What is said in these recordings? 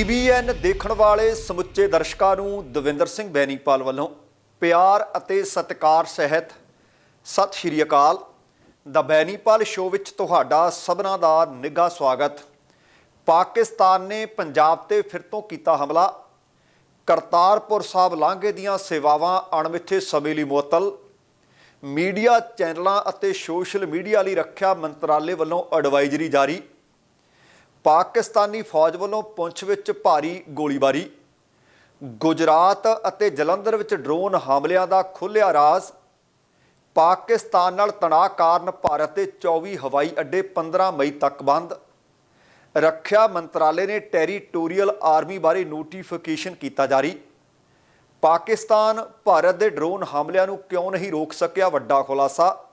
TBN ਦੇਖਣ ਵਾਲੇ ਸਮੁੱਚੇ ਦਰਸ਼ਕਾਂ ਨੂੰ ਦਵਿੰਦਰ ਸਿੰਘ ਬੈਨੀਪਾਲ ਵੱਲੋਂ ਪਿਆਰ ਅਤੇ ਸਤਿਕਾਰ ਸਹਿਤ ਸਤਿ ਸ਼੍ਰੀ ਅਕਾਲ। ਦਾ ਬੈਨੀਪਾਲ ਸ਼ੋਅ ਵਿੱਚ ਤੁਹਾਡਾ ਸਭਨਾਂ ਦਾ ਨਿੱਘਾ ਸਵਾਗਤ। ਪਾਕਿਸਤਾਨ ਨੇ ਪੰਜਾਬ ਤੇ ਫਿਰ ਤੋਂ ਕੀਤਾ ਹਮਲਾ। ਕਰਤਾਰਪੁਰ ਸਾਹਿਬ ਲਾਂਘੇ ਦੀਆਂ ਸੇਵਾਵਾਂ ਅਣਮਿੱਥੇ ਸਮੇਂ ਲਈ ਮੁਅੱਤਲ। ਮੀਡੀਆ ਚੈਨਲਾਂ ਅਤੇ ਸੋਸ਼ਲ ਮੀਡੀਆ ਲਈ ਰੱਖਿਆ ਮੰਤਰਾਲੇ ਵੱਲੋਂ ਐਡਵਾਈਜ਼ਰੀ ਜਾਰੀ। ਪਾਕਿਸਤਾਨੀ ਫੌਜ ਵੱਲੋਂ ਪੁੰਛ ਵਿੱਚ ਭਾਰੀ ਗੋਲੀਬਾਰੀ। ਗੁਜਰਾਤ ਅਤੇ ਜਲੰਧਰ ਵਿੱਚ ਡਰੋਨ ਹਮਲਿਆਂ ਦਾ ਖੁੱਲ੍ਹਿਆ ਰਾਜ਼। ਪਾਕਿਸਤਾਨ ਨਾਲ ਤਣਾਅ ਕਾਰਨ ਭਾਰਤ ਦੇ 24 ਹਵਾਈ ਅੱਡੇ 15 ਮਈ ਤੱਕ ਬੰਦ। ਰੱਖਿਆ ਮੰਤਰਾਲੇ ਨੇ ਟੈਰੀਟੋਰੀਅਲ ਆਰਮੀ ਬਾਰੇ ਨੋਟੀਫਿਕੇਸ਼ਨ ਕੀਤਾ ਜਾਰੀ। ਪਾਕਿਸਤਾਨ ਭਾਰਤ ਦੇ ਡਰੋਨ ਹਮਲਿਆਂ ਨੂੰ ਕਿਉਂ ਨਹੀਂ ਰੋਕ ਸਕਿਆ ਵੱਡਾ ਖੁਲਾਸਾ?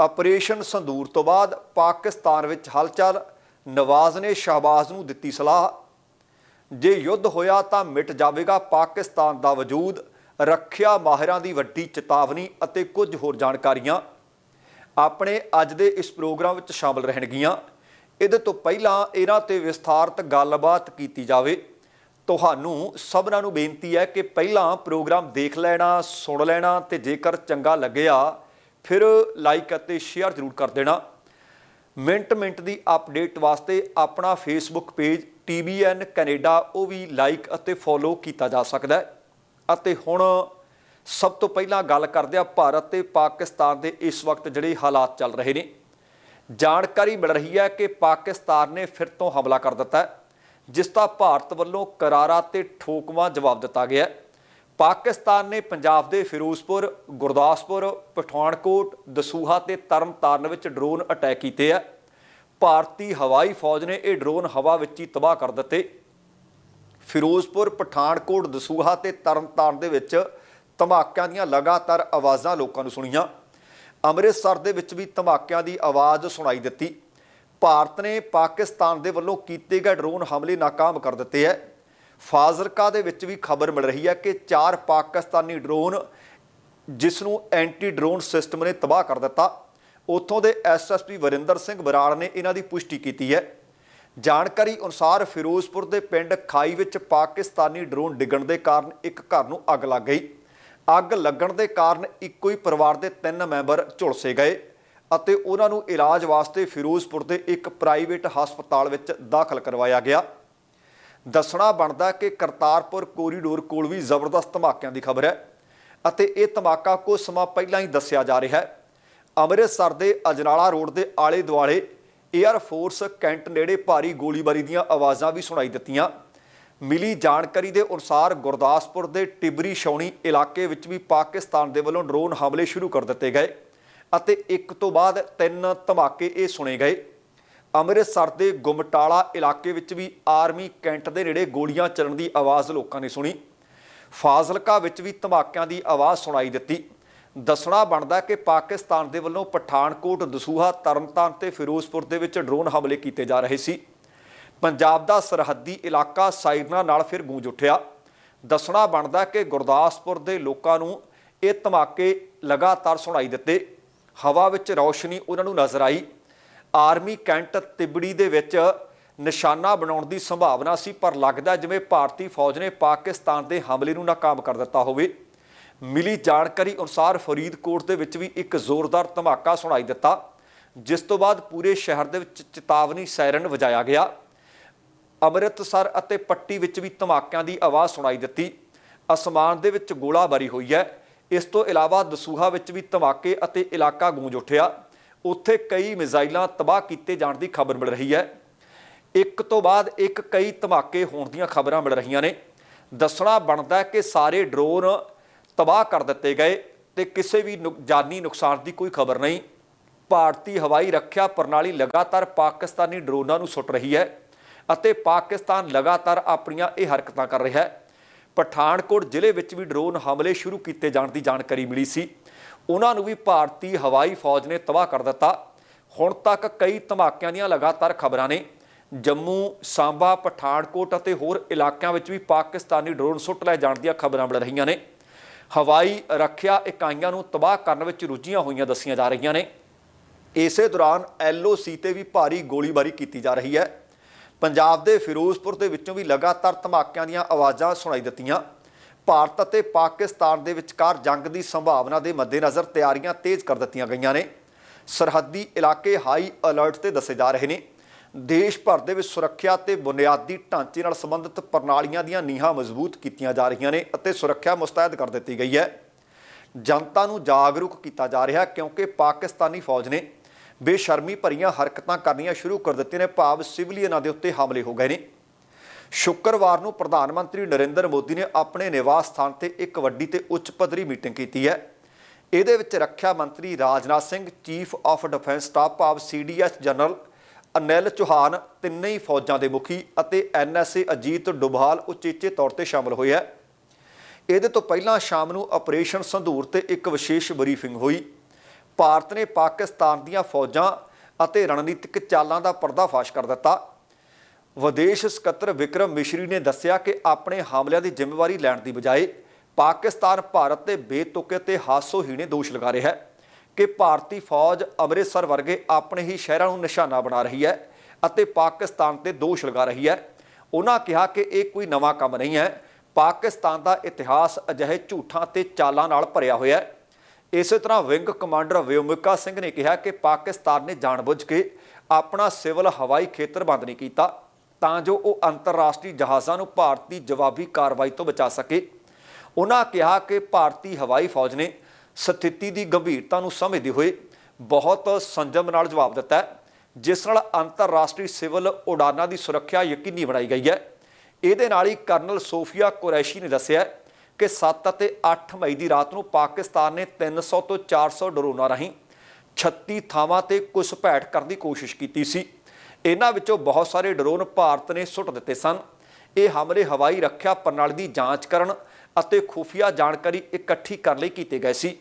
ਆਪਰੇਸ਼ਨ ਸੰਦੂਰ ਤੋਂ ਬਾਅਦ ਪਾਕਿਸਤਾਨ ਵਿੱਚ ਹਲਚਲ। ਨਵਾਜ਼ ਨੇ ਸ਼ਹਬਾਜ਼ ਨੂੰ ਦਿੱਤੀ ਸਲਾਹ। ਜੇ ਯੁੱਧ ਹੋਇਆ ਤਾਂ ਮਿਟ ਜਾਵੇਗਾ ਪਾਕਿਸਤਾਨ ਦਾ ਵਜੂਦ, ਰੱਖਿਆ ਮਾਹਿਰਾਂ ਦੀ ਵੱਡੀ ਚੇਤਾਵਨੀ ਅਤੇ ਕੁਝ ਹੋਰ ਜਾਣਕਾਰੀਆਂ। ਆਪਣੇ ਅੱਜ ਦੇ ਇਸ ਪ੍ਰੋਗਰਾਮ ਵਿੱਚ ਸ਼ਾਮਲ ਰਹਿਣਗੀਆਂ। ਇਹਦੇ ਤੋਂ ਪਹਿਲਾਂ ਇਹਨਾਂ ਤੇ ਵਿਸਥਾਰਤ ਗੱਲਬਾਤ ਕੀਤੀ ਜਾਵੇ। ਤੁਹਾਨੂੰ ਸਭਨਾਂ ਨੂੰ ਬੇਨਤੀ ਹੈ ਕਿ ਪਹਿਲਾਂ ਪ੍ਰੋਗਰਾਮ ਦੇਖ ਲੈਣਾ, ਸੁਣ ਲੈਣਾ ਤੇ ਜੇਕਰ ਚੰਗਾ ਲੱਗਿਆ, ਫਿਰ ਲਾਈਕ ਅਤੇ ਸ਼ੇਅਰ ਜ਼ਰੂਰ ਕਰ ਦੇਣਾ। ਮਿੰਟ ਮਿੰਟ ਦੀ ਅਪਡੇਟ ਵਾਸਤੇ ਆਪਣਾ ਫੇਸਬੁੱਕ ਪੇਜ TBN ਕੈਨੇਡਾ ਉਹ ਵੀ ਲਾਈਕ ਅਤੇ ਫੋਲੋ ਕੀਤਾ ਜਾ ਸਕਦਾ ਹੈ। ਅਤੇ ਹੁਣ ਸਭ ਤੋਂ ਪਹਿਲਾਂ ਗੱਲ ਕਰਦੇ ਆ ਭਾਰਤ ਤੇ ਪਾਕਿਸਤਾਨ ਦੇ ਇਸ ਵਕਤ ਜਿਹੜੇ ਹਾਲਾਤ ਚੱਲ ਰਹੇ ਨੇ। ਜਾਣਕਾਰੀ ਮਿਲ ਰਹੀ ਹੈ ਕਿ ਪਾਕਿਸਤਾਨ ਨੇ ਫਿਰ ਤੋਂ ਹਮਲਾ ਕਰ ਦਿੱਤਾ ਜਿਸ ਦਾ ਭਾਰਤ ਵੱਲੋਂ ਕਰਾਰਾ ਤੇ ਠੋਕਵਾਂ ਜਵਾਬ ਦਿੱਤਾ ਗਿਆ ਹੈ। ਪਾਕਿਸਤਾਨ ਨੇ ਪੰਜਾਬ ਦੇ ਫਿਰੋਜ਼ਪੁਰ, ਗੁਰਦਾਸਪੁਰ, ਪਠਾਨਕੋਟ, ਦਸੂਹਾ ਤੇ ਤਰਨਤਾਰਨ ਵਿੱਚ ਡਰੋਨ ਅਟੈਕ ਕੀਤੇ ਆ। ਭਾਰਤੀ ਹਵਾਈ ਫੌਜ ਨੇ ਇਹ ਡਰੋਨ ਹਵਾ ਵਿੱਚ ਹੀ ਤਬਾਹ ਕਰ ਦਿੱਤੇ। ਫਿਰੋਜ਼ਪੁਰ, ਪਠਾਨਕੋਟ, ਦਸੂਹਾ ਤੇ ਤਰਨਤਾਰਨ ਦੇ ਵਿੱਚ ਧਮਾਕਿਆਂ ਦੀਆਂ ਲਗਾਤਾਰ ਆਵਾਜ਼ਾਂ ਲੋਕਾਂ ਨੂੰ ਸੁਣੀਆਂ। ਅੰਮ੍ਰਿਤਸਰ ਦੇ ਵਿੱਚ ਵੀ ਧਮਾਕਿਆਂ ਦੀ ਆਵਾਜ਼ ਸੁਣਾਈ ਦਿੱਤੀ। ਭਾਰਤ ਨੇ ਪਾਕਿਸਤਾਨ ਦੇ ਵੱਲੋਂ ਕੀਤੇ ਗਏ ਡਰੋਨ ਹਮਲੇ ਨਾਕਾਮ ਕਰ ਦਿੱਤੇ ਹੈ। ਫਾਜ਼ਿਲਕਾ ਦੇ ਵਿੱਚ ਵੀ ਖਬਰ ਮਿਲ ਰਹੀ ਹੈ ਕਿ ਚਾਰ ਪਾਕਿਸਤਾਨੀ ਡਰੋਨ ਜਿਸ ਨੂੰ ਐਂਟੀ ਡਰੋਨ ਸਿਸਟਮ ਨੇ ਤਬਾਹ ਕਰ ਦਿੱਤਾ, ਉੱਥੋਂ ਦੇ ਐਸਐਸਪੀ ਵਰਿੰਦਰ ਸਿੰਘ ਬਰਾੜ ਨੇ ਇਹਨਾਂ ਦੀ ਪੁਸ਼ਟੀ ਕੀਤੀ ਹੈ। ਜਾਣਕਾਰੀ ਅਨੁਸਾਰ ਫਿਰੋਜ਼ਪੁਰ ਦੇ ਪਿੰਡ ਖਾਈ ਵਿੱਚ ਪਾਕਿਸਤਾਨੀ ਡਰੋਨ ਡਿੱਗਣ ਦੇ ਕਾਰਨ ਇੱਕ ਘਰ ਨੂੰ ਅੱਗ ਲੱਗ ਗਈ। ਅੱਗ ਲੱਗਣ ਦੇ ਕਾਰਨ ਇੱਕੋ ਹੀ ਪਰਿਵਾਰ ਦੇ ਤਿੰਨ ਮੈਂਬਰ ਝੁਲਸੇ ਗਏ ਅਤੇ ਉਹਨਾਂ ਨੂੰ ਇਲਾਜ ਵਾਸਤੇ ਫਿਰੋਜ਼ਪੁਰ ਦੇ ਇੱਕ ਪ੍ਰਾਈਵੇਟ ਹਸਪਤਾਲ ਵਿੱਚ ਦਾਖਲ ਕਰਵਾਇਆ ਗਿਆ। ਦੱਸਣਾ ਬਣਦਾ ਕਿ ਕਰਤਾਰਪੁਰ ਕੋਰੀਡੋਰ ਕੋਲ ਵੀ ਜ਼ਬਰਦਸਤ ਧਮਾਕਿਆਂ ਦੀ ਖਬਰ ਹੈ ਅਤੇ ਇਹ ਧਮਾਕਾ ਕੁਝ ਸਮਾਂ ਪਹਿਲਾਂ ਹੀ ਦੱਸਿਆ ਜਾ ਰਿਹਾ ਹੈ। ਅੰਮ੍ਰਿਤਸਰ ਦੇ ਅਜਨਾਲਾ ਰੋਡ ਦੇ ਆਲੇ ਦੁਆਲੇ 에ਅਰ ਫੋਰਸ ਕੈਂਟ ਨੇੜੇ ਭਾਰੀ ਗੋਲੀਬਾਰੀ ਦੀਆਂ ਆਵਾਜ਼ਾਂ ਵੀ ਸੁਣਾਈ ਦਿੱਤੀਆਂ। ਮਿਲੀ ਜਾਣਕਾਰੀ ਦੇ ਅਨੁਸਾਰ ਗੁਰਦਾਸਪੁਰ ਦੇ ਟਿਬਰੀ ਸ਼ੌਣੀ ਇਲਾਕੇ ਵਿੱਚ ਵੀ ਪਾਕਿਸਤਾਨ ਦੇ ਵੱਲੋਂ ਡਰੋਨ ਹਮਲੇ ਸ਼ੁਰੂ ਕਰ ਦਿੱਤੇ ਗਏ ਅਤੇ ਇੱਕ ਤੋਂ ਬਾਅਦ ਤਿੰਨ ਧਮਾਕੇ ਇਹ ਸੁਣੇ ਗਏ। ਅੰਮ੍ਰਿਤਸਰ ਦੇ ਗੁਮਟਾਲਾ ਇਲਾਕੇ ਵਿੱਚ ਵੀ ਆਰਮੀ ਕੈਂਟ ਦੇ ਨੇੜੇ ਗੋਲੀਆਂ ਚੱਲਣ ਦੀ ਆਵਾਜ਼ ਲੋਕਾਂ ਨੇ ਸੁਣੀ। ਫਾਜ਼ਿਲਕਾ ਵਿੱਚ ਵੀ ਧਮਾਕਿਆਂ ਦੀ ਆਵਾਜ਼ ਸੁਣਾਈ ਦਿੱਤੀ। ਦੱਸਣਾ ਬਣਦਾ ਕਿ ਪਾਕਿਸਤਾਨ ਦੇ ਵੱਲੋਂ ਪਠਾਨਕੋਟ, ਦਸੂਹਾ, ਤਰਨਤਾਰਨ ਤੇ ਫਿਰੋਜ਼ਪੁਰ ਦੇ ਵਿੱਚ ਡਰੋਨ ਹਮਲੇ ਕੀਤੇ ਜਾ ਰਹੇ ਸੀ। ਪੰਜਾਬ ਦਾ ਸਰਹੱਦੀ ਇਲਾਕਾ ਸਾਇਰਨਾ ਨਾਲ ਫਿਰ ਗੂੰਜ ਉੱਠਿਆ। ਦੱਸਣਾ ਬਣਦਾ ਕਿ ਗੁਰਦਾਸਪੁਰ ਦੇ ਲੋਕਾਂ ਨੂੰ ਇਹ ਧਮਾਕੇ ਲਗਾਤਾਰ ਸੁਣਾਈ ਦਿੱਤੇ। ਹਵਾ ਵਿੱਚ ਰੌਸ਼ਨੀ ਉਹਨਾਂ ਨੂੰ ਨਜ਼ਰ ਆਈ। ਆਰਮੀ ਕੈਂਟ ਤਿਬੜੀ ਦੇ ਵਿੱਚ ਨਿਸ਼ਾਨਾ ਬਣਾਉਣ ਦੀ ਸੰਭਾਵਨਾ ਸੀ, ਪਰ ਲੱਗਦਾ ਜਿਵੇਂ ਭਾਰਤੀ ਫੌਜ ਨੇ ਪਾਕਿਸਤਾਨ ਦੇ ਹਮਲੇ ਨੂੰ ਨਾਕਾਮ ਕਰ ਦਿੱਤਾ ਹੋਵੇ। ਮਿਲੀ ਜਾਣਕਾਰੀ ਅਨੁਸਾਰ ਫਰੀਦਕੋਟ ਦੇ ਵਿੱਚ ਵੀ ਇੱਕ ਜ਼ੋਰਦਾਰ ਧਮਾਕਾ ਸੁਣਾਈ ਦਿੱਤਾ, ਜਿਸ ਤੋਂ ਬਾਅਦ ਪੂਰੇ ਸ਼ਹਿਰ ਦੇ ਵਿੱਚ ਚੇਤਾਵਨੀ ਸਾਇਰਨ ਵਜਾਇਆ ਗਿਆ। ਅੰਮ੍ਰਿਤਸਰ ਅਤੇ ਪੱਟੀ ਵਿੱਚ ਵੀ ਧਮਾਕਿਆਂ ਦੀ ਆਵਾਜ਼ ਸੁਣਾਈ ਦਿੱਤੀ। ਅਸਮਾਨ ਦੇ ਵਿੱਚ ਗੋਲਾਬਾਰੀ ਹੋਈ ਹੈ। ਇਸ ਤੋਂ ਇਲਾਵਾ ਦਸੂਹਾ ਵਿੱਚ ਵੀ ਧਮਾਕੇ ਅਤੇ ਇਲਾਕਾ ਗੂੰਜ ਉੱਠਿਆ। ਉੱਥੇ ਕਈ ਮਿਜ਼ਾਈਲਾਂ ਤਬਾਹ ਕੀਤੇ ਜਾਣ ਦੀ ਖਬਰ ਮਿਲ ਰਹੀ ਹੈ। ਇੱਕ ਤੋਂ ਬਾਅਦ ਇੱਕ ਕਈ ਧਮਾਕੇ ਹੋਣ ਦੀਆਂ ਖਬਰਾਂ ਮਿਲ ਰਹੀਆਂ ਨੇ। ਦੱਸਣਾ ਬਣਦਾ ਕਿ ਸਾਰੇ ਡਰੋਨ ਤਬਾਹ ਕਰ ਦਿੱਤੇ ਗਏ ਤੇ ਕਿਸੇ ਵੀ ਨੁਕ- ਜਾਨੀ ਨੁਕਸਾਨ ਦੀ ਕੋਈ ਖਬਰ ਨਹੀਂ। ਭਾਰਤੀ ਹਵਾਈ ਰੱਖਿਆ ਪ੍ਰਣਾਲੀ ਲਗਾਤਾਰ ਪਾਕਿਸਤਾਨੀ ਡਰੋਨਾਂ ਨੂੰ ਸੁੱਟ ਰਹੀ ਹੈ ਅਤੇ ਪਾਕਿਸਤਾਨ ਲਗਾਤਾਰ ਆਪਣੀਆਂ ਇਹ ਹਰਕਤਾਂ ਕਰ ਰਿਹਾ ਹੈ। ਪਠਾਨਕੋਟ ਜ਼ਿਲ੍ਹੇ ਵਿੱਚ ਵੀ ਡਰੋਨ ਹਮਲੇ ਸ਼ੁਰੂ ਕੀਤੇ ਜਾਣ ਦੀ ਜਾਣਕਾਰੀ ਮਿਲੀ ਸੀ। ਉਹਨਾਂ ਨੂੰ ਵੀ ਭਾਰਤੀ ਹਵਾਈ ਫੌਜ ਨੇ ਤਬਾਹ ਕਰ ਦਿੱਤਾ। ਹੁਣ ਤੱਕ ਕਈ ਧਮਾਕਿਆਂ ਦੀਆਂ ਲਗਾਤਾਰ ਖਬਰਾਂ ਨੇ। ਜੰਮੂ, ਸਾਂਬਾ, ਪਠਾਨਕੋਟ ਅਤੇ ਹੋਰ ਇਲਾਕਿਆਂ ਵਿੱਚ ਵੀ ਪਾਕਿਸਤਾਨੀ ਡਰੋਨ ਸੁੱਟ ਲੈ ਜਾਣ ਦੀਆਂ ਖਬਰਾਂ ਮਿਲ ਰਹੀਆਂ ਨੇ। ਹਵਾਈ ਰੱਖਿਆ ਇਕਾਈਆਂ ਨੂੰ ਤਬਾਹ ਕਰਨ ਵਿੱਚ ਰੁੱਝੀਆਂ ਹੋਈਆਂ ਦੱਸੀਆਂ ਜਾ ਰਹੀਆਂ ਨੇ। ਇਸੇ ਦੌਰਾਨ ਐਲਓਸੀ ਤੇ ਵੀ ਭਾਰੀ ਗੋਲੀਬਾਰੀ ਕੀਤੀ ਜਾ ਰਹੀ ਹੈ। ਪੰਜਾਬ ਦੇ ਫਿਰੋਜ਼ਪੁਰ ਦੇ ਵਿੱਚੋਂ ਵੀ ਲਗਾਤਾਰ ਧਮਾਕਿਆਂ ਦੀਆਂ ਆਵਾਜ਼ਾਂ ਸੁਣਾਈ ਦਿੱਤੀਆਂ। ਭਾਰਤ ਅਤੇ ਪਾਕਿਸਤਾਨ ਦੇ ਵਿਚਕਾਰ ਜੰਗ ਦੀ ਸੰਭਾਵਨਾ ਦੇ ਮੱਦੇਨਜ਼ਰ ਤਿਆਰੀਆਂ ਤੇਜ਼ ਕਰ ਦਿੱਤੀਆਂ ਗਈਆਂ ਨੇ। ਸਰਹੱਦੀ ਇਲਾਕੇ ਹਾਈ ਅਲਰਟ ਤੇ ਦੱਸੇ ਜਾ ਰਹੇ ਨੇ। ਦੇਸ਼ ਭਰ ਦੇ ਵਿੱਚ ਸੁਰੱਖਿਆ ਤੇ ਬੁਨਿਆਦੀ ਢਾਂਚੇ ਨਾਲ ਸੰਬੰਧਿਤ ਪ੍ਰਣਾਲੀਆਂ ਦੀਆਂ ਨੀਹਾਂ ਮਜ਼ਬੂਤ ਕੀਤੀਆਂ ਜਾ ਰਹੀਆਂ ਨੇ ਅਤੇ ਸੁਰੱਖਿਆ ਮੁਸਤੈਦ ਕਰ ਦਿੱਤੀ ਗਈ ਹੈ। ਜਨਤਾ ਨੂੰ ਜਾਗਰੂਕ ਕੀਤਾ ਜਾ ਰਿਹਾ ਕਿਉਂਕਿ ਪਾਕਿਸਤਾਨੀ ਫੌਜ ਨੇ ਬੇਸ਼ਰਮੀ ਭਰੀਆਂ ਹਰਕਤਾਂ ਕਰਨੀਆਂ ਸ਼ੁਰੂ ਕਰ ਦਿੱਤੀਆਂ ਨੇ। ਭਾਵ ਸਿਵਲੀਅਨਾਂ ਦੇ ਉੱਤੇ ਹਮਲੇ ਹੋ ਗਏ ਨੇ। ਸ਼ੁੱਕਰਵਾਰ ਨੂੰ ਪ੍ਰਧਾਨ ਮੰਤਰੀ ਨਰਿੰਦਰ ਮੋਦੀ ਨੇ ਆਪਣੇ ਨਿਵਾਸ ਸਥਾਨ ਤੇ ਇੱਕ ਵੱਡੀ ਤੇ ਉੱਚ ਪੱਧਰੀ ਮੀਟਿੰਗ ਕੀਤੀ ਹੈ। ਇਹਦੇ ਵਿੱਚ ਰੱਖਿਆ ਮੰਤਰੀ Rajnath Singh, chief of defence staff ਭਾਵ ਸੀਡੀਐਸ ਜਨਰਲ ਅਨਿਲ ਚੌਹਾਨ, ਤਿੰਨੇ ਹੀ ਫੌਜਾਂ ਦੇ ਮੁਖੀ ਅਤੇ ਐਨਐਸਏ ਅਜੀਤ ਡੁਭਾਲ ਉਚੇਚੇ ਤੌਰ ਤੇ ਸ਼ਾਮਲ ਹੋਏ ਹੈ। ਇਹਦੇ ਤੋਂ ਪਹਿਲਾਂ ਸ਼ਾਮ ਨੂੰ ਆਪਰੇਸ਼ਨ ਸੰਧੂਰ ਤੇ ਇੱਕ ਵਿਸ਼ੇਸ਼ ਬਰੀਫਿੰਗ ਹੋਈ। ਭਾਰਤ ਨੇ ਪਾਕਿਸਤਾਨ ਦੀਆਂ ਫੌਜਾਂ ਅਤੇ ਰਣਨੀਤਿਕ ਚਾਲਾਂ ਦਾ ਪਰਦਾਫਾਸ਼ ਕਰ ਦਿੱਤਾ। ਵਿਦੇਸ਼ ਸਕੱਤਰ ਵਿਕਰਮ ਮਿਸ਼ਰੀ ਨੇ ਦੱਸਿਆ ਕਿ ਆਪਣੇ ਹਮਲਿਆਂ ਦੀ ਜ਼ਿੰਮੇਵਾਰੀ ਲੈਣ ਦੀ ਬਜਾਏ ਪਾਕਿਸਤਾਨ, ਭਾਰਤ ਤੇ ਬੇਤੁਕੇ ਤੇ ਹਾਸੋਹੀਣੇ ਦੋਸ਼ ਲਗਾ ਰਿਹਾ ਹੈ ਕਿ ਭਾਰਤੀ ਫੌਜ ਅੰਮ੍ਰਿਤਸਰ ਵਰਗੇ ਆਪਣੇ ਹੀ ਸ਼ਹਿਰਾਂ ਨੂੰ ਨਿਸ਼ਾਨਾ ਬਣਾ ਰਹੀ ਹੈ ਅਤੇ ਪਾਕਿਸਤਾਨ ਤੇ ਦੋਸ਼ ਲਗਾ ਰਹੀ ਹੈ। ਉਹਨਾਂ ਕਿਹਾ ਕਿ ਇਹ ਕੋਈ ਨਵਾਂ ਕੰਮ ਨਹੀਂ ਹੈ। ਪਾਕਿਸਤਾਨ ਦਾ ਇਤਿਹਾਸ ਅਜਿਹੇ ਝੂਠਾਂ ਤੇ ਚਾਲਾਂ ਨਾਲ ਭਰਿਆ ਹੋਇਆ ਹੈ। ਇਸੇ ਤਰ੍ਹਾਂ ਵਿੰਗ ਕਮਾਂਡਰ ਵਿਓਮਿਕਾ ਸਿੰਘ ਨੇ ਕਿਹਾ ਕਿ ਪਾਕਿਸਤਾਨ ਨੇ ਜਾਣਬੁੱਝ ਕੇ ਆਪਣਾ ਸਿਵਲ ਹਵਾਈ ਖੇਤਰ ਬੰਦ ਨਹੀਂ ਕੀਤਾ। ਤਾਂ ਜੋ ਉਹ ਅੰਤਰਰਾਸ਼ਟਰੀ ਜਹਾਜ਼ਾਂ ਨੂੰ ਭਾਰਤੀ ਜਵਾਬੀ ਕਾਰਵਾਈ ਤੋਂ ਬਚਾ ਸਕੇ। ਉਹਨਾਂ ਕਿਹਾ ਕਿ ਭਾਰਤੀ ਹਵਾਈ ਫੌਜ ਨੇ ਸਥਿਤੀ ਦੀ ਗੰਭੀਰਤਾ ਨੂੰ ਸਮਝਦੇ ਹੋਏ ਬਹੁਤ ਸੰਜਮ ਨਾਲ ਜਵਾਬ ਦਿੱਤਾ ਜਿਸ ਨਾਲ ਅੰਤਰਰਾਸ਼ਟਰੀ ਸਿਵਲ ਉਡਾਨਾਂ ਦੀ ਸੁਰੱਖਿਆ ਯਕੀਨੀ ਬਣਾਈ ਗਈ ਹੈ। ਇਹਦੇ ਨਾਲ ਹੀ ਕਰਨਲ ਸੋਫੀਆ ਕੁਰੈਸ਼ੀ ਨੇ ਦੱਸਿਆ ਕਿ 7 ਅਤੇ 8 ਮਈ ਦੀ ਰਾਤ ਨੂੰ ਪਾਕਿਸਤਾਨ ਨੇ 300 ਤੋਂ 400 ਡਰੋਨਾਂ ਰਾਹੀਂ 36 ਥਾਵਾਂ ਤੇ ਘੁਸਪੈਠ ਕਰਨ ਦੀ ਕੋਸ਼ਿਸ਼ ਕੀਤੀ ਸੀ। ਇਹਨਾਂ ਵਿੱਚੋਂ ਬਹੁਤ ਸਾਰੇ ਡਰੋਨ ਭਾਰਤ ਨੇ ਸੁੱਟ ਦਿੱਤੇ ਸਨ। ਇਹ ਹਮਲੇ ਹਵਾਈ ਰੱਖਿਆ ਪ੍ਰਣਾਲੀ ਦੀ ਜਾਂਚ ਕਰਨ ਅਤੇ ਖੁਫੀਆ ਜਾਣਕਾਰੀ ਇਕੱਠੀ ਕਰਨ ਲਈ ਕੀਤੇ ਗਏ ਸੀ।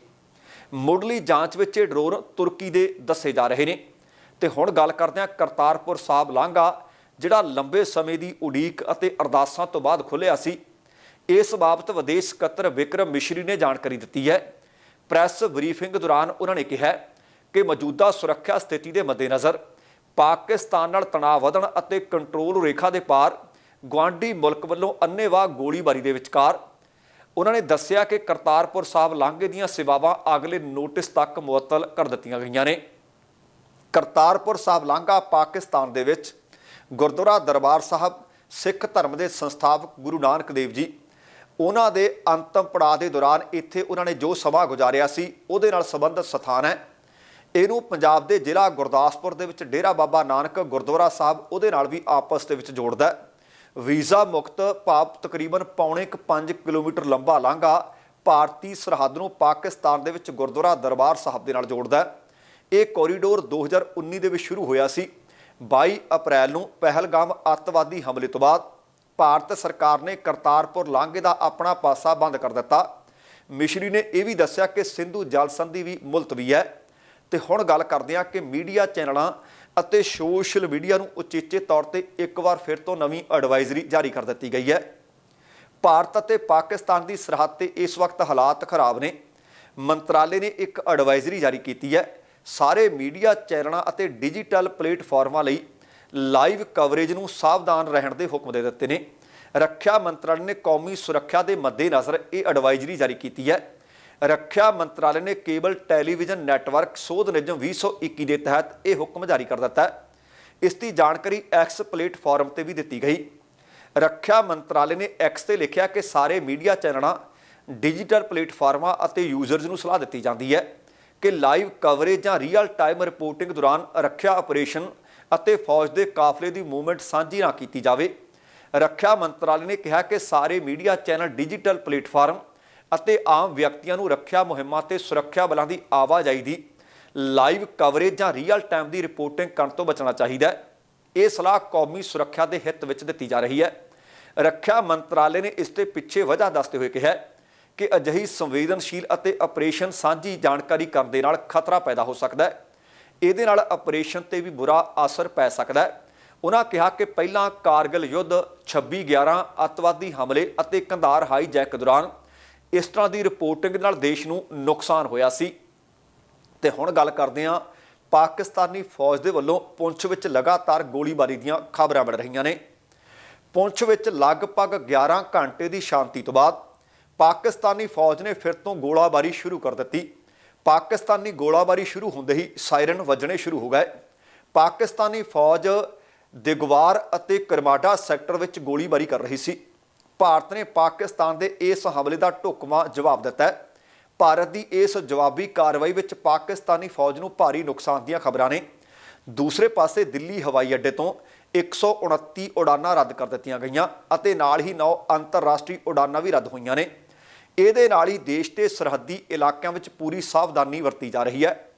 ਮੁੱਢਲੀ ਜਾਂਚ ਵਿੱਚ ਇਹ ਡਰੋਨ ਤੁਰਕੀ ਦੇ ਦੱਸੇ ਜਾ ਰਹੇ ਨੇ। ਤੇ ਹੁਣ ਗੱਲ ਕਰਦੇ ਹਾਂ ਕਰਤਾਰਪੁਰ ਸਾਹਿਬ ਲਾਂਘਾ, ਜਿਹੜਾ ਲੰਬੇ ਸਮੇਂ ਦੀ ਉਡੀਕ ਅਤੇ ਅਰਦਾਸਾਂ ਤੋਂ ਬਾਅਦ ਖੁੱਲਿਆ ਸੀ। ਇਸ ਬਾਬਤ ਵਿਦੇਸ਼ ਸਕੱਤਰ ਵਿਕਰਮ ਮਿਸ਼ਰੀ ਨੇ ਜਾਣਕਾਰੀ ਦਿੱਤੀ ਹੈ। ਪ੍ਰੈਸ ਬਰੀਫਿੰਗ ਦੌਰਾਨ ਉਹਨਾਂ ਨੇ ਕਿਹਾ ਕਿ ਮੌਜੂਦਾ ਸੁਰੱਖਿਆ ਸਥਿਤੀ ਦੇ ਮੱਦੇਨਜ਼ਰ ਪਾਕਿਸਤਾਨ ਨਾਲ ਤਣਾਅ ਵਧਣ ਅਤੇ ਕੰਟਰੋਲ ਰੇਖਾ ਦੇ ਪਾਰ ਗਵਾਂਢੀ ਮੁਲਕ ਵੱਲੋਂ ਅੰਨ੍ਹੇਵਾਹ ਗੋਲੀਬਾਰੀ ਦੇ ਵਿਚਕਾਰ ਉਹਨਾਂ ਨੇ ਦੱਸਿਆ ਕਿ ਕਰਤਾਰਪੁਰ ਸਾਹਿਬ ਲਾਂਘੇ ਦੀਆਂ ਸੇਵਾਵਾਂ ਅਗਲੇ ਨੋਟਿਸ ਤੱਕ ਮੁਅੱਤਲ ਕਰ ਦਿੱਤੀਆਂ ਗਈਆਂ ਨੇ। ਕਰਤਾਰਪੁਰ ਸਾਹਿਬ ਲਾਂਘਾ ਪਾਕਿਸਤਾਨ ਦੇ ਵਿੱਚ ਗੁਰਦੁਆਰਾ ਦਰਬਾਰ ਸਾਹਿਬ, ਸਿੱਖ ਧਰਮ ਦੇ ਸੰਸਥਾਪਕ ਗੁਰੂ ਨਾਨਕ ਦੇਵ ਜੀ, ਉਹਨਾਂ ਦੇ ਅੰਤਮ ਪੜਾਅ ਦੇ ਦੌਰਾਨ ਇੱਥੇ ਉਹਨਾਂ ਨੇ ਜੋ ਸਮਾਂ ਗੁਜ਼ਾਰਿਆ ਸੀ ਉਹਦੇ ਨਾਲ ਸੰਬੰਧਿਤ ਸਥਾਨ ਹੈ। ਇਹਨੂੰ ਪੰਜਾਬ ਦੇ ਜ਼ਿਲ੍ਹਾ ਗੁਰਦਾਸਪੁਰ ਦੇ ਵਿੱਚ ਡੇਰਾ ਬਾਬਾ ਨਾਨਕ ਗੁਰਦੁਆਰਾ ਸਾਹਿਬ ਉਹਦੇ ਨਾਲ ਵੀ ਆਪਸ ਦੇ ਵਿੱਚ ਜੋੜਦਾ ਵੀਜ਼ਾ ਮੁਕਤ ਭਾਵ ਤਕਰੀਬਨ ਪੌਣੇ ਕੁ 5 ਕਿਲੋਮੀਟਰ ਲੰਬਾ ਲਾਂਘਾ ਭਾਰਤੀ ਸਰਹੱਦ ਨੂੰ ਪਾਕਿਸਤਾਨ ਦੇ ਵਿੱਚ ਗੁਰਦੁਆਰਾ ਦਰਬਾਰ ਸਾਹਿਬ ਦੇ ਨਾਲ ਜੋੜਦਾ ਇਹ ਕੋਰੀਡੋਰ 2019 ਦੇ ਵਿੱਚ ਸ਼ੁਰੂ ਹੋਇਆ ਸੀ। 22 ਅਪ੍ਰੈਲ ਨੂੰ ਪਹਿਲਗਾਮ ਅੱਤਵਾਦੀ ਹਮਲੇ ਤੋਂ ਬਾਅਦ ਭਾਰਤ ਸਰਕਾਰ ਨੇ ਕਰਤਾਰਪੁਰ ਲਾਂਘੇ ਦਾ ਆਪਣਾ ਪਾਸਾ ਬੰਦ ਕਰ ਦਿੱਤਾ। ਮਿਸ਼ਰੀ ਨੇ ਇਹ ਵੀ ਦੱਸਿਆ ਕਿ ਸਿੰਧੂ ਜਲ ਸੰਧੀ ਵੀ ਮੁਲਤਵੀ ਹੈ। ਤੇ ਹੁਣ ਗੱਲ ਕਰਦੇ ਹਾਂ ਕਿ ਮੀਡੀਆ ਚੈਨਲਾਂ ਅਤੇ ਸੋਸ਼ਲ ਮੀਡੀਆ ਨੂੰ ਉਚੇਚੇ ਤੌਰ ਤੇ ਇੱਕ ਵਾਰ ਫਿਰ ਤੋਂ ਨਵੀਂ ਐਡਵਾਈਜ਼ਰੀ ਜਾਰੀ ਕਰ ਦਿੱਤੀ ਗਈ ਹੈ। ਭਾਰਤ ਅਤੇ ਪਾਕਿਸਤਾਨ ਦੀ ਸਰਹੱਦ ਤੇ ਇਸ ਵਕਤ ਹਾਲਾਤ ਖਰਾਬ ਨੇ। ਮੰਤਰਾਲੇ ਨੇ ਇੱਕ ਐਡਵਾਈਜ਼ਰੀ ਜਾਰੀ ਕੀਤੀ ਹੈ। ਸਾਰੇ ਮੀਡੀਆ ਚੈਨਲਾਂ ਅਤੇ ਡਿਜੀਟਲ ਪਲੇਟਫਾਰਮਾਂ ਲਈ ਲਾਈਵ ਕਵਰੇਜ ਨੂੰ ਸਾਵਧਾਨ ਰਹਿਣ ਦੇ ਹੁਕਮ ਦੇ ਦਿੱਤੇ ਨੇ। ਰੱਖਿਆ ਮੰਤਰਾਲੇ ਨੇ ਕੌਮੀ ਸੁਰੱਖਿਆ ਦੇ ਮੱਦੇਨਜ਼ਰ ਇਹ ਐਡਵਾਈਜ਼ਰੀ ਜਾਰੀ ਕੀਤੀ ਹੈ। ਰੱਖਿਆ ਮੰਤਰਾਲੇ ਨੇ ਕੇਬਲ ਟੈਲੀਵਿਜ਼ਨ ਨੈਟਵਰਕ ਸੋਧ ਨਿਯਮ 2021 ਦੇ ਤਹਿਤ ਇਹ ਹੁਕਮ ਜਾਰੀ ਕਰ ਦਿੱਤਾ ਹੈ। ਇਸ ਦੀ ਜਾਣਕਾਰੀ ਐਕਸ ਪਲੇਟਫਾਰਮ ਤੇ ਵੀ ਦਿੱਤੀ ਗਈ। ਰੱਖਿਆ ਮੰਤਰਾਲੇ ਨੇ ਐਕਸ ਤੇ ਲਿਖਿਆ ਕਿ ਸਾਰੇ ਮੀਡੀਆ ਚੈਨਲਾਂ, ਡਿਜੀਟਲ ਪਲੇਟਫਾਰਮਾਂ ਅਤੇ ਯੂਜ਼ਰਸ ਨੂੰ ਸਲਾਹ ਦਿੱਤੀ ਜਾਂਦੀ ਹੈ ਕਿ ਲਾਈਵ ਕਵਰੇਜ ਜਾਂ ਰੀਅਲ ਟਾਈਮ ਰਿਪੋਰਟਿੰਗ ਦੌਰਾਨ ਰੱਖਿਆ ਆਪਰੇਸ਼ਨ ਅਤੇ ਫੌਜ ਦੇ ਕਾਫਲੇ ਦੀ ਮੂਵਮੈਂਟ ਸਾਂਝੀ ਨਾ ਕੀਤੀ ਜਾਵੇ। ਰੱਖਿਆ ਮੰਤਰਾਲੇ ਨੇ ਕਿਹਾ ਕਿ ਸਾਰੇ ਮੀਡੀਆ ਚੈਨਲ, ਡਿਜੀਟਲ ਪਲੇਟਫਾਰਮ ਅਤੇ ਆਮ ਵਿਅਕਤੀਆਂ ਨੂੰ ਰੱਖਿਆ ਮੁਹਿੰਮਾਂ ਤੇ ਸੁਰੱਖਿਆ ਬਲਾਂ ਦੀ ਆਵਾਜਾਈ ਦੀ ਲਾਈਵ ਕਵਰੇਜ ਜਾਂ ਰੀਅਲ ਟਾਈਮ ਦੀ ਰਿਪੋਰਟਿੰਗ ਕਰਨ ਤੋਂ ਬਚਣਾ ਚਾਹੀਦਾ ਹੈ। ਇਹ ਸਲਾਹ ਕੌਮੀ ਸੁਰੱਖਿਆ ਦੇ ਹਿੱਤ ਵਿੱਚ ਦਿੱਤੀ ਜਾ ਰਹੀ ਹੈ। ਰੱਖਿਆ ਮੰਤਰਾਲੇ ਨੇ ਇਸ ਤੇ ਪਿੱਛੇ ਵਜ੍ਹਾ ਦੱਸਦੇ ਹੋਏ ਕਿਹਾ ਕਿ ਅਜਿਹੀ ਸੰਵੇਦਨਸ਼ੀਲ ਅਤੇ ਆਪਰੇਸ਼ਨ ਸਾਂਝੀ ਜਾਣਕਾਰੀ ਕਰਨ ਦੇ ਨਾਲ ਖਤਰਾ ਪੈਦਾ ਹੋ ਸਕਦਾ ਹੈ। ਇਹਦੇ ਨਾਲ ਆਪਰੇਸ਼ਨ ਤੇ ਵੀ ਬੁਰਾ ਅਸਰ ਪੈ ਸਕਦਾ ਹੈ। ਉਹਨਾਂ ਕਿਹਾ ਕਿ ਪਹਿਲਾਂ ਕਾਰਗਿਲ ਯੁੱਧ 26 11 ਅੱਤਵਾਦੀ ਹਮਲੇ ਅਤੇ ਕੰਧਾਰ ਹਾਈਜੈਕ ਦੌਰਾਨ ਇਸ ਤਰ੍ਹਾਂ ਦੀ ਰਿਪੋਰਟਿੰਗ ਨਾਲ ਦੇਸ਼ ਨੂੰ ਨੁਕਸਾਨ ਹੋਇਆ ਸੀ। ਤੇ ਹੁਣ ਗੱਲ ਕਰਦੇ ਹਾਂ ਪਾਕਿਸਤਾਨੀ ਫੌਜ ਦੇ ਵੱਲੋਂ ਪੁੰਛ ਵਿੱਚ ਲਗਾਤਾਰ ਗੋਲੀਬਾਰੀ ਦੀਆਂ ਖਬਰਾਂ ਮਿਲ ਰਹੀਆਂ ਨੇ। ਪੁੰਛ ਵਿੱਚ ਲਗਭਗ 11 ਘੰਟੇ ਦੀ ਸ਼ਾਂਤੀ ਤੋਂ ਬਾਅਦ ਪਾਕਿਸਤਾਨੀ ਫੌਜ ਨੇ ਫਿਰ ਤੋਂ ਗੋਲਾਬਾਰੀ ਸ਼ੁਰੂ ਕਰ ਦਿੱਤੀ। ਪਾਕਿਸਤਾਨੀ ਗੋਲਾਬਾਰੀ ਸ਼ੁਰੂ ਹੁੰਦੇ ਹੀ ਸਾਇਰਨ ਵੱਜਣੇ ਸ਼ੁਰੂ ਹੋ ਗਏ। ਪਾਕਿਸਤਾਨੀ ਫੌਜ ਦਿਗਵਾਰ ਅਤੇ ਕਰਮਾਡਾ ਸੈਕਟਰ ਵਿੱਚ ਗੋਲੀਬਾਰੀ ਕਰ ਰਹੀ ਸੀ। ਭਾਰਤ ਨੇ ਪਾਕਿਸਤਾਨ ਦੇ ਇਸ ਹਮਲੇ ਦਾ ਢੁਕਵਾਂ ਜਵਾਬ ਦਿੱਤਾ ਹੈ। ਭਾਰਤ ਦੀ ਇਸ ਜਵਾਬੀ ਕਾਰਵਾਈ ਵਿੱਚ ਪਾਕਿਸਤਾਨੀ ਫੌਜ ਨੂੰ ਭਾਰੀ ਨੁਕਸਾਨ ਦੀਆਂ ਖਬਰਾਂ ਨੇ। ਦੂਸਰੇ ਪਾਸੇ ਦਿੱਲੀ ਹਵਾਈ ਅੱਡੇ ਤੋਂ 129 ਉਡਾਨਾਂ ਰੱਦ ਕਰ ਦਿੱਤੀਆਂ ਗਈਆਂ ਅਤੇ ਨਾਲ ਹੀ 9 ਅੰਤਰਰਾਸ਼ਟਰੀ ਉਡਾਨਾਂ ਵੀ ਰੱਦ ਹੋਈਆਂ ਨੇ। ਇਹਦੇ ਨਾਲ ਹੀ ਦੇਸ਼ ਦੇ ਸਰਹੱਦੀ ਇਲਾਕਿਆਂ ਵਿੱਚ ਪੂਰੀ ਸਾਵਧਾਨੀ ਵਰਤੀ ਜਾ ਰਹੀ ਹੈ।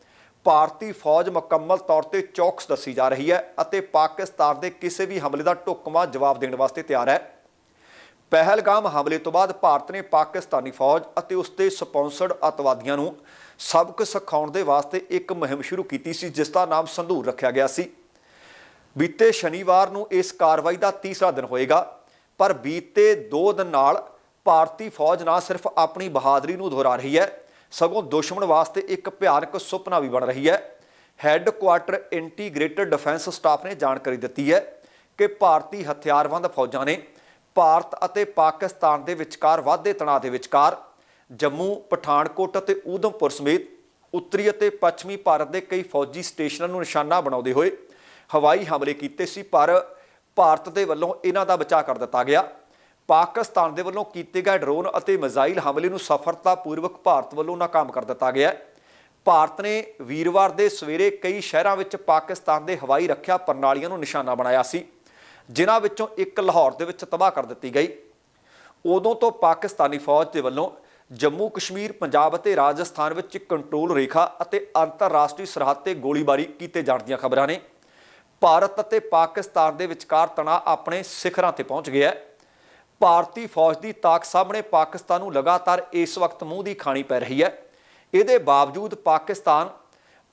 ਭਾਰਤੀ ਫੌਜ ਮੁਕੰਮਲ ਤੌਰ ਤੇ ਚੌਕਸ ਦੱਸੀ ਜਾ ਰਹੀ ਹੈ ਅਤੇ ਪਾਕਿਸਤਾਨ ਦੇ ਕਿਸੇ ਵੀ ਹਮਲੇ ਦਾ ਢੁਕਵਾਂ ਜਵਾਬ ਦੇਣ ਵਾਸਤੇ ਤਿਆਰ ਹੈ। ਪਹਿਲਗਾਮ ਹਮਲੇ ਤੋਂ ਬਾਅਦ ਭਾਰਤ ਨੇ ਪਾਕਿਸਤਾਨੀ ਫੌਜ ਅਤੇ ਉਸ ਦੇ ਸਪਾਂਸਰਡ ਅਤਵਾਦੀਆਂ ਨੂੰ ਸਬਕ ਸਿਖਾਉਣ ਦੇ ਵਾਸਤੇ ਇੱਕ ਮੁਹਿੰਮ ਸ਼ੁਰੂ ਕੀਤੀ ਸੀ, ਜਿਸ ਦਾ ਨਾਮ ਸੰਧੂਰ ਰੱਖਿਆ ਗਿਆ ਸੀ। ਬੀਤੇ ਸ਼ਨੀਵਾਰ ਨੂੰ ਇਸ ਕਾਰਵਾਈ ਦਾ ਤੀਸਰਾ ਦਿਨ ਹੋਏਗਾ, ਪਰ ਬੀਤੇ 2 ਦਿਨ ਨਾਲ ਭਾਰਤੀ ਫੌਜ ਨਾ ਸਿਰਫ ਆਪਣੀ ਬਹਾਦਰੀ ਨੂੰ ਦੁਹਰਾ ਰਹੀ ਹੈ, ਸਗੋਂ ਦੁਸ਼ਮਣ ਵਾਸਤੇ ਇੱਕ ਭਿਆਨਕ ਸੁਪਨਾ ਵੀ ਬਣ ਰਹੀ ਹੈ। ਹੈੱਡਕੁਆਟਰ ਇੰਟੀਗ੍ਰੇਟਡ ਡਿਫੈਂਸ ਸਟਾਫ ਨੇ ਜਾਣਕਾਰੀ ਦਿੱਤੀ ਹੈ ਕਿ ਭਾਰਤੀ ਹਥਿਆਰਬੰਦ ਫੌਜਾਂ ਨੇ ਭਾਰਤ ਅਤੇ ਪਾਕਿਸਤਾਨ ਦੇ ਵਿਚਕਾਰ ਵਾਧੇ ਤਣਾਅ ਦੇ ਵਿਚਕਾਰ ਜੰਮੂ, ਪਠਾਨਕੋਟ ਅਤੇ ਉਧਮਪੁਰ ਸਮੇਤ ਉੱਤਰੀ ਅਤੇ ਪੱਛਮੀ ਭਾਰਤ ਦੇ ਕਈ ਫੌਜੀ ਸਟੇਸ਼ਨਾਂ ਨੂੰ ਨਿਸ਼ਾਨਾ ਬਣਾਉਂਦੇ ਹੋਏ ਹਵਾਈ ਹਮਲੇ ਕੀਤੇ ਸੀ, ਪਰ ਭਾਰਤ ਦੇ ਵੱਲੋਂ ਇਹਨਾਂ ਦਾ ਬਚਾਅ ਕਰ ਦਿੱਤਾ ਗਿਆ। ਪਾਕਿਸਤਾਨ ਦੇ ਵੱਲੋਂ ਕੀਤੇ ਗਏ ਡਰੋਨ ਅਤੇ ਮਿਜ਼ਾਈਲ ਹਮਲੇ ਨੂੰ ਸਫਲਤਾਪੂਰਵਕ ਭਾਰਤ ਵੱਲੋਂ ਨਾਕਾਮ ਕਰ ਦਿੱਤਾ ਗਿਆ ਭਾਰਤ ਨੇ ਵੀਰਵਾਰ ਦੇ ਸਵੇਰੇ ਕਈ ਸ਼ਹਿਰਾਂ ਵਿੱਚ ਪਾਕਿਸਤਾਨ ਦੇ ਹਵਾਈ ਰੱਖਿਆ ਪ੍ਰਣਾਲੀਆਂ ਨੂੰ ਨਿਸ਼ਾਨਾ ਬਣਾਇਆ ਸੀ। ਜਿਨ੍ਹਾਂ ਵਿੱਚੋਂ ਇੱਕ ਲਾਹੌਰ ਦੇ ਵਿੱਚ ਤਬਾਹ ਕਰ ਦਿੱਤੀ ਗਈ। ਉਦੋਂ ਤੋਂ ਪਾਕਿਸਤਾਨੀ ਫੌਜ ਦੇ ਵੱਲੋਂ ਜੰਮੂ ਕਸ਼ਮੀਰ, ਪੰਜਾਬ ਅਤੇ ਰਾਜਸਥਾਨ ਵਿੱਚ ਕੰਟਰੋਲ ਰੇਖਾ ਅਤੇ ਅੰਤਰਰਾਸ਼ਟਰੀ ਸਰਹੱਦ ਤੇ ਗੋਲੀਬਾਰੀ ਕੀਤੇ ਜਾਣ ਦੀਆਂ ਖਬਰਾਂ ਨੇ। ਭਾਰਤ ਅਤੇ ਪਾਕਿਸਤਾਨ ਦੇ ਵਿਚਕਾਰ ਤਣਾਅ ਆਪਣੇ ਸਿਖਰਾਂ ਤੇ ਪਹੁੰਚ ਗਿਆ ਹੈ। ਭਾਰਤੀ ਫੌਜ ਦੀ ਤਾਕ ਸਾਹਮਣੇ ਪਾਕਿਸਤਾਨ ਨੂੰ ਲਗਾਤਾਰ ਇਸ ਵਕਤ ਮੂੰਹ ਦੀ ਖਾਣੀ ਪੈ ਰਹੀ ਹੈ। ਇਹਦੇ ਬਾਵਜੂਦ ਪਾਕਿਸਤਾਨ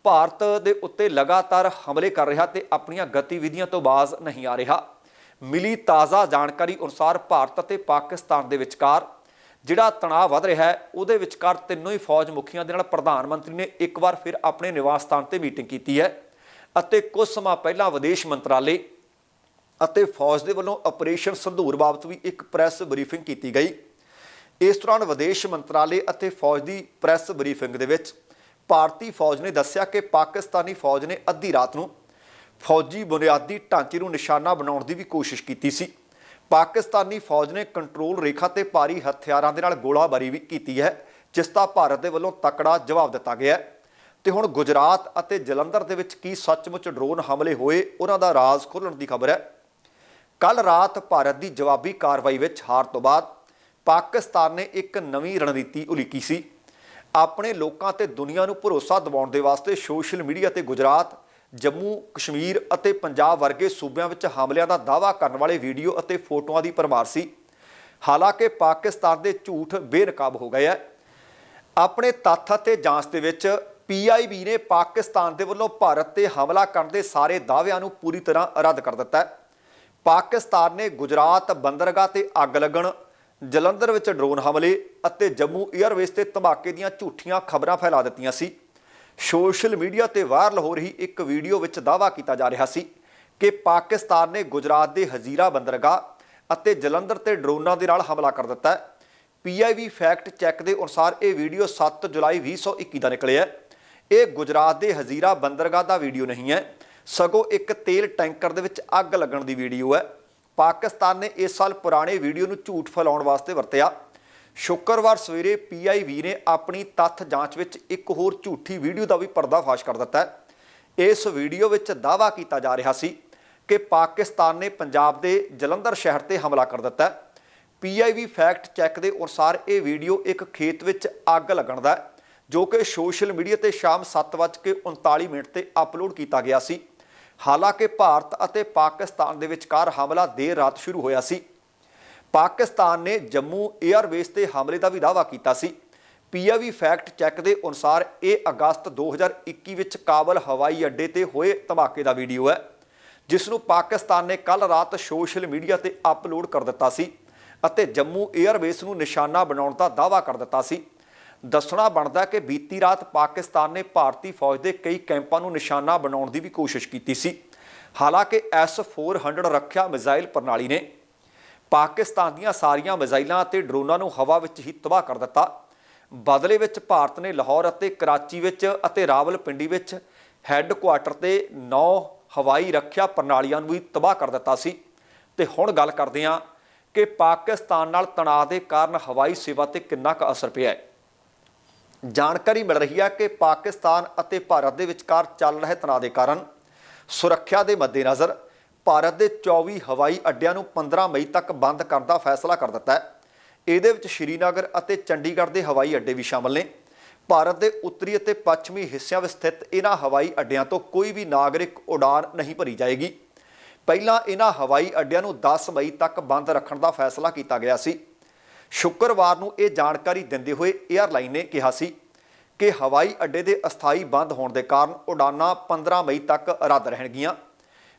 ਭਾਰਤ ਦੇ ਉੱਤੇ ਲਗਾਤਾਰ ਹਮਲੇ ਕਰ ਰਿਹਾ ਤੇ ਆਪਣੀਆਂ ਗਤੀਵਿਧੀਆਂ ਤੋਂ ਬਾਜ਼ ਨਹੀਂ ਆ ਰਿਹਾ। ਮਿਲੀ ਤਾਜ਼ਾ ਜਾਣਕਾਰੀ ਅਨੁਸਾਰ ਭਾਰਤ ਅਤੇ ਪਾਕਿਸਤਾਨ ਦੇ ਵਿਚਕਾਰ ਜਿਹੜਾ ਤਣਾਅ ਵੱਧ ਰਿਹਾ ਹੈ, ਉਹਦੇ ਵਿਚਕਾਰ ਤਿੰਨੋਂ ਹੀ ਫੌਜ ਮੁਖੀਆਂ ਦੇ ਨਾਲ ਪ੍ਰਧਾਨ ਮੰਤਰੀ ਨੇ ਇੱਕ ਵਾਰ ਫਿਰ ਆਪਣੇ ਨਿਵਾਸ ਸਥਾਨ ਤੇ ਮੀਟਿੰਗ ਕੀਤੀ ਹੈ ਅਤੇ ਕੁਝ ਸਮਾਂ ਪਹਿਲਾਂ ਵਿਦੇਸ਼ ਮੰਤਰਾਲੇ ਅਤੇ ਫੌਜ ਦੇ ਵੱਲੋਂ ਆਪਰੇਸ਼ਨ ਸੰਧੂਰ ਬਾਬਤ ਵੀ ਇੱਕ ਪ੍ਰੈਸ ਬਰੀਫਿੰਗ ਕੀਤੀ ਗਈ। ਇਸ ਦੌਰਾਨ ਵਿਦੇਸ਼ ਮੰਤਰਾਲੇ ਅਤੇ ਫੌਜ ਦੀ ਪ੍ਰੈਸ ਬਰੀਫਿੰਗ ਦੇ ਵਿੱਚ ਭਾਰਤੀ ਫੌਜ ਨੇ ਦੱਸਿਆ ਕਿ ਪਾਕਿਸਤਾਨੀ ਫੌਜ ਨੇ ਅੱਧੀ ਰਾਤ ਨੂੰ ਫੌਜੀ ਬੁਨਿਆਦੀ ਢਾਂਚੇ ਨੂੰ ਨਿਸ਼ਾਨਾ ਬਣਾਉਣ ਦੀ ਵੀ ਕੋਸ਼ਿਸ਼ ਕੀਤੀ ਸੀ। ਪਾਕਿਸਤਾਨੀ ਫੌਜ ਨੇ ਕੰਟਰੋਲ ਰੇਖਾ ਤੇ ਭਾਰੀ ਹਥਿਆਰਾਂ ਦੇ ਨਾਲ ਗੋਲਾਬਾਰੀ ਵੀ ਕੀਤੀ ਹੈ, ਜਿਸ ਦਾ ਭਾਰਤ ਦੇ ਵੱਲੋਂ ਤਕੜਾ ਜਵਾਬ ਦਿੱਤਾ ਗਿਆ ਹੈ। ਤੇ ਹੁਣ ਗੁਜਰਾਤ ਅਤੇ ਜਲੰਧਰ ਦੇ ਵਿੱਚ ਕੀ ਸੱਚਮੁੱਚ ਡਰੋਨ ਹਮਲੇ ਹੋਏ, ਉਹਨਾਂ ਦਾ ਰਾਜ਼ ਖੋਲਣ ਦੀ ਖਬਰ ਹੈ। ਕੱਲ ਰਾਤ ਭਾਰਤ ਦੀ ਜਵਾਬੀ ਕਾਰਵਾਈ ਵਿੱਚ ਹਾਰ ਤੋਂ ਬਾਅਦ ਪਾਕਿਸਤਾਨ ਨੇ ਇੱਕ ਨਵੀਂ ਰਣਨੀਤੀ ਉਲੀਕੀ ਸੀ। ਆਪਣੇ ਲੋਕਾਂ ਤੇ ਦੁਨੀਆ ਨੂੰ ਭਰੋਸਾ ਦਿਵਾਉਣ ਦੇ ਵਾਸਤੇ ਸੋਸ਼ਲ ਮੀਡੀਆ ਤੇ ਗੁਜਰਾਤ ਜੰਮੂ, ਕਸ਼ਮੀਰ ਅਤੇ ਪੰਜਾਬ ਵਰਗੇ ਸੂਬਿਆਂ ਵਿੱਚ ਹਮਲਿਆਂ ਦਾ ਦਾਅਵਾ ਕਰਨ ਵਾਲੇ ਵੀਡੀਓ ਅਤੇ ਫੋਟੋਆਂ ਦੀ ਪਰਮਾਰ ਸੀ। ਹਾਲਾਂਕਿ ਪਾਕਿਸਤਾਨ ਦੇ ਝੂਠ ਬੇਨਕਾਬ ਹੋ ਗਏ ਹੈ। ਆਪਣੇ ਤੱਥ ਅਤੇ ਜਾਂਚ ਦੇ ਵਿੱਚ ਪੀਆਈਬੀ ਨੇ ਪਾਕਿਸਤਾਨ ਦੇ ਵੱਲੋਂ ਭਾਰਤ ਤੇ ਹਮਲਾ ਕਰਨ ਦੇ ਸਾਰੇ ਦਾਅਵਿਆਂ ਨੂੰ ਪੂਰੀ ਤਰ੍ਹਾਂ ਰੱਦ ਕਰ ਦਿੱਤਾ ਹੈ। ਪਾਕਿਸਤਾਨ ਨੇ ਗੁਜਰਾਤ, ਬੰਦਰਗਾਹ ਤੇ ਅੱਗ ਲੱਗਣ, ਜਲੰਧਰ ਵਿੱਚ ਡਰੋਨ ਹਮਲੇ ਅਤੇ ਜੰਮੂ 에ਅਰਵੇਜ਼ ਤੇ ਧਮਾਕੇ ਦੀਆਂ ਝੂਠੀਆਂ ਖਬਰਾਂ ਫੈਲਾ ਦਿੱਤੀਆਂ ਸੀ। ਸੋਸ਼ਲ ਮੀਡੀਆ ਤੇ ਵਾਇਰਲ ਹੋ ਰਹੀ ਇੱਕ ਵੀਡੀਓ ਵਿੱਚ ਦਾਅਵਾ ਕੀਤਾ ਜਾ ਰਿਹਾ ਸੀ ਕਿ ਪਾਕਿਸਤਾਨ ਨੇ ਗੁਜਰਾਤ ਦੇ ਹਜ਼ੀਰਾ ਬੰਦਰਗਾਹ ਅਤੇ ਜਲੰਧਰ ਤੇ ਡਰੋਨਾਂ ਦੇ ਨਾਲ ਹਮਲਾ ਕਰ ਦਿੱਤਾ ਹੈ। ਪੀਆਈਵੀ ਫੈਕਟ ਚੈੱਕ ਦੇ ਅਨੁਸਾਰ ਇਹ ਵੀਡੀਓ 7 ਜੁਲਾਈ 2021 ਦਾ ਨਿਕਲਿਆ ਇਹ ਗੁਜਰਾਤ ਦੇ ਹਜ਼ੀਰਾ ਬੰਦਰਗਾਹ ਦਾ ਵੀਡੀਓ ਨਹੀਂ ਹੈ। ਸਗੋਂ ਇੱਕ ਤੇਲ ਟੈਂਕਰ ਦੇ ਵਿੱਚ ਅੱਗ ਲੱਗਣ ਦੀ ਵੀਡੀਓ ਹੈ। ਪਾਕਿਸਤਾਨ ਨੇ ਇਸ ਸਾਲ ਪੁਰਾਣੇ ਵੀਡੀਓ ਨੂੰ ਝੂਠ ਫੈਲਾਉਣ ਵਾਸਤੇ ਵਰਤਿਆ। ਸ਼ੁੱਕਰਵਾਰ ਸਵੇਰੇ ਪੀਆਈਵੀ ਨੇ ਆਪਣੀ ਤੱਥ ਜਾਂਚ ਵਿੱਚ ਇੱਕ ਹੋਰ ਝੂਠੀ ਵੀਡੀਓ ਦਾ ਵੀ ਪਰਦਾਫਾਸ਼ ਕਰ ਦਿੱਤਾ ਹੈ। ਇਸ ਵੀਡੀਓ ਵਿੱਚ ਦਾਅਵਾ ਕੀਤਾ ਜਾ ਰਿਹਾ ਸੀ ਕਿ ਪਾਕਿਸਤਾਨ ਨੇ ਪੰਜਾਬ ਦੇ ਜਲੰਧਰ ਸ਼ਹਿਰ ਤੇ ਹਮਲਾ ਕਰ ਦਿੱਤਾ ਹੈ। ਪੀਆਈਵੀ ਫੈਕਟ ਚੈੱਕ ਦੇ ਅਨੁਸਾਰ ਇਹ ਵੀਡੀਓ ਇੱਕ ਖੇਤ ਵਿੱਚ ਅੱਗ ਲੱਗਣ ਦਾ ਜੋ ਕਿ ਸੋਸ਼ਲ ਮੀਡੀਆ ਤੇ ਸ਼ਾਮ 7:39 ਮਿੰਟ ਤੇ ਅਪਲੋਡ ਕੀਤਾ ਗਿਆ ਸੀ। ਹਾਲਾਂਕਿ ਭਾਰਤ ਅਤੇ ਪਾਕਿਸਤਾਨ ਦੇ ਵਿਚਕਾਰ ਹਮਲਾ ਦੇਰ ਰਾਤ ਸ਼ੁਰੂ ਹੋਇਆ ਸੀ। ਪਾਕਿਸਤਾਨ ਨੇ ਜੰਮੂ 에ਅਰਵੇਜ਼ ਤੇ ਹਮਲੇ ਦਾ ਵੀ ਦਾਅਵਾ ਕੀਤਾ ਸੀ। ਪੀਆਈਵੀ ਫੈਕਟ ਚੈੱਕ ਦੇ ਅਨੁਸਾਰ ਇਹ ਅਗਸਤ 2021 ਵਿੱਚ ਕਾਬਲ ਹਵਾਈ ਅੱਡੇ ਤੇ ਹੋਏ ਧਮਾਕੇ ਦਾ ਵੀਡੀਓ ਹੈ, ਜਿਸ ਨੂੰ ਪਾਕਿਸਤਾਨ ਨੇ ਕੱਲ ਰਾਤ ਸੋਸ਼ਲ ਮੀਡੀਆ ਤੇ ਅਪਲੋਡ ਕਰ ਦਿੱਤਾ ਸੀ ਅਤੇ ਜੰਮੂ 에ਅਰਵੇਜ਼ ਨੂੰ ਨਿਸ਼ਾਨਾ ਬਣਾਉਣ ਦਾ ਦਾਅਵਾ ਕਰ ਦਿੱਤਾ ਸੀ। ਦੱਸਣਾ ਬਣਦਾ ਕਿ ਬੀਤੀ ਰਾਤ ਪਾਕਿਸਤਾਨ ਨੇ ਭਾਰਤੀ ਫੌਜ ਦੇ ਕਈ ਕੈਂਪਾਂ ਨੂੰ ਨਿਸ਼ਾਨਾ ਬਣਾਉਣ ਦੀ ਵੀ ਕੋਸ਼ਿਸ਼ ਕੀਤੀ ਸੀ। ਹਾਲਾਂਕਿ S-400 ਰੱਖਿਆ ਮਿਜ਼ਾਈਲ ਪ੍ਰਣਾਲੀ ਨੇ। ਪਾਕਿਸਤਾਨ ਦੀਆਂ ਸਾਰੀਆਂ ਮਿਜ਼ਾਈਲਾਂ ਅਤੇ ਡਰੋਨਾਂ ਨੂੰ ਹਵਾ ਵਿੱਚ ਹੀ ਤਬਾਹ ਕਰ ਦਿੱਤਾ। ਬਦਲੇ ਵਿੱਚ ਭਾਰਤ ਨੇ ਲਾਹੌਰ ਅਤੇ ਕਰਾਚੀ ਵਿੱਚ ਅਤੇ ਰਾਵਲਪਿੰਡੀ ਵਿੱਚ ਹੈੱਡਕੁਆਟਰ ਤੇ 9 ਹਵਾਈ ਰੱਖਿਆ ਪ੍ਰਣਾਲੀਆਂ ਨੂੰ ਵੀ ਤਬਾਹ ਕਰ ਦਿੱਤਾ ਸੀ। ਤੇ ਹੁਣ ਗੱਲ ਕਰਦੇ ਹਾਂ ਕਿ ਪਾਕਿਸਤਾਨ ਨਾਲ ਤਣਾਅ ਦੇ ਕਾਰਨ ਹਵਾਈ ਸੇਵਾ ਤੇ ਕਿੰਨਾ ਕੁ ਅਸਰ ਪਿਆ ਹੈ। ਜਾਣਕਾਰੀ ਮਿਲ ਰਹੀ ਹੈ ਕਿ ਪਾਕਿਸਤਾਨ ਅਤੇ ਭਾਰਤ ਦੇ ਵਿਚਕਾਰ ਚੱਲ ਰਹੇ ਤਣਾਅ ਦੇ ਕਾਰਨ ਸੁਰੱਖਿਆ ਦੇ ਮੱਦੇਨਜ਼ਰ ਭਾਰਤ ਦੇ 24 ਹਵਾਈ ਅੱਡਿਆਂ ਨੂੰ 15 ਮਈ ਤੱਕ ਬੰਦ ਕਰਨ ਦਾ ਫੈਸਲਾ ਕਰ ਦਿੱਤਾ ਹੈ। ਇਹਦੇ ਵਿੱਚ ਸ਼੍ਰੀਨਗਰ ਅਤੇ ਚੰਡੀਗੜ੍ਹ ਦੇ ਹਵਾਈ ਅੱਡੇ ਵੀ ਸ਼ਾਮਲ ਨੇ। ਭਾਰਤ ਦੇ ਉੱਤਰੀ ਅਤੇ ਪੱਛਮੀ ਹਿੱਸਿਆਂ ਵਿੱਚ ਸਥਿਤ ਇਹਨਾਂ ਹਵਾਈ ਅੱਡਿਆਂ ਤੋਂ ਕੋਈ ਵੀ ਨਾਗਰਿਕ ਉਡਾਨ ਨਹੀਂ ਭਰੀ ਜਾਏਗੀ। ਪਹਿਲਾਂ ਇਹਨਾਂ ਹਵਾਈ ਅੱਡਿਆਂ ਨੂੰ 10 ਮਈ ਤੱਕ ਬੰਦ ਰੱਖਣ ਦਾ ਫੈਸਲਾ ਕੀਤਾ ਗਿਆ ਸੀ। ਸ਼ੁੱਕਰਵਾਰ ਨੂੰ ਇਹ ਜਾਣਕਾਰੀ ਦਿੰਦੇ ਹੋਏ 에ਅਰਲਾਈਨ ਨੇ ਕਿਹਾ ਸੀ ਕਿ ਹਵਾਈ ਅੱਡੇ ਦੇ ਅਸਥਾਈ ਬੰਦ ਹੋਣ ਦੇ ਕਾਰਨ ਉਡਾਨਾਂ 15 ਮਈ ਤੱਕ ਰੱਦ ਰਹਿਣਗੀਆਂ।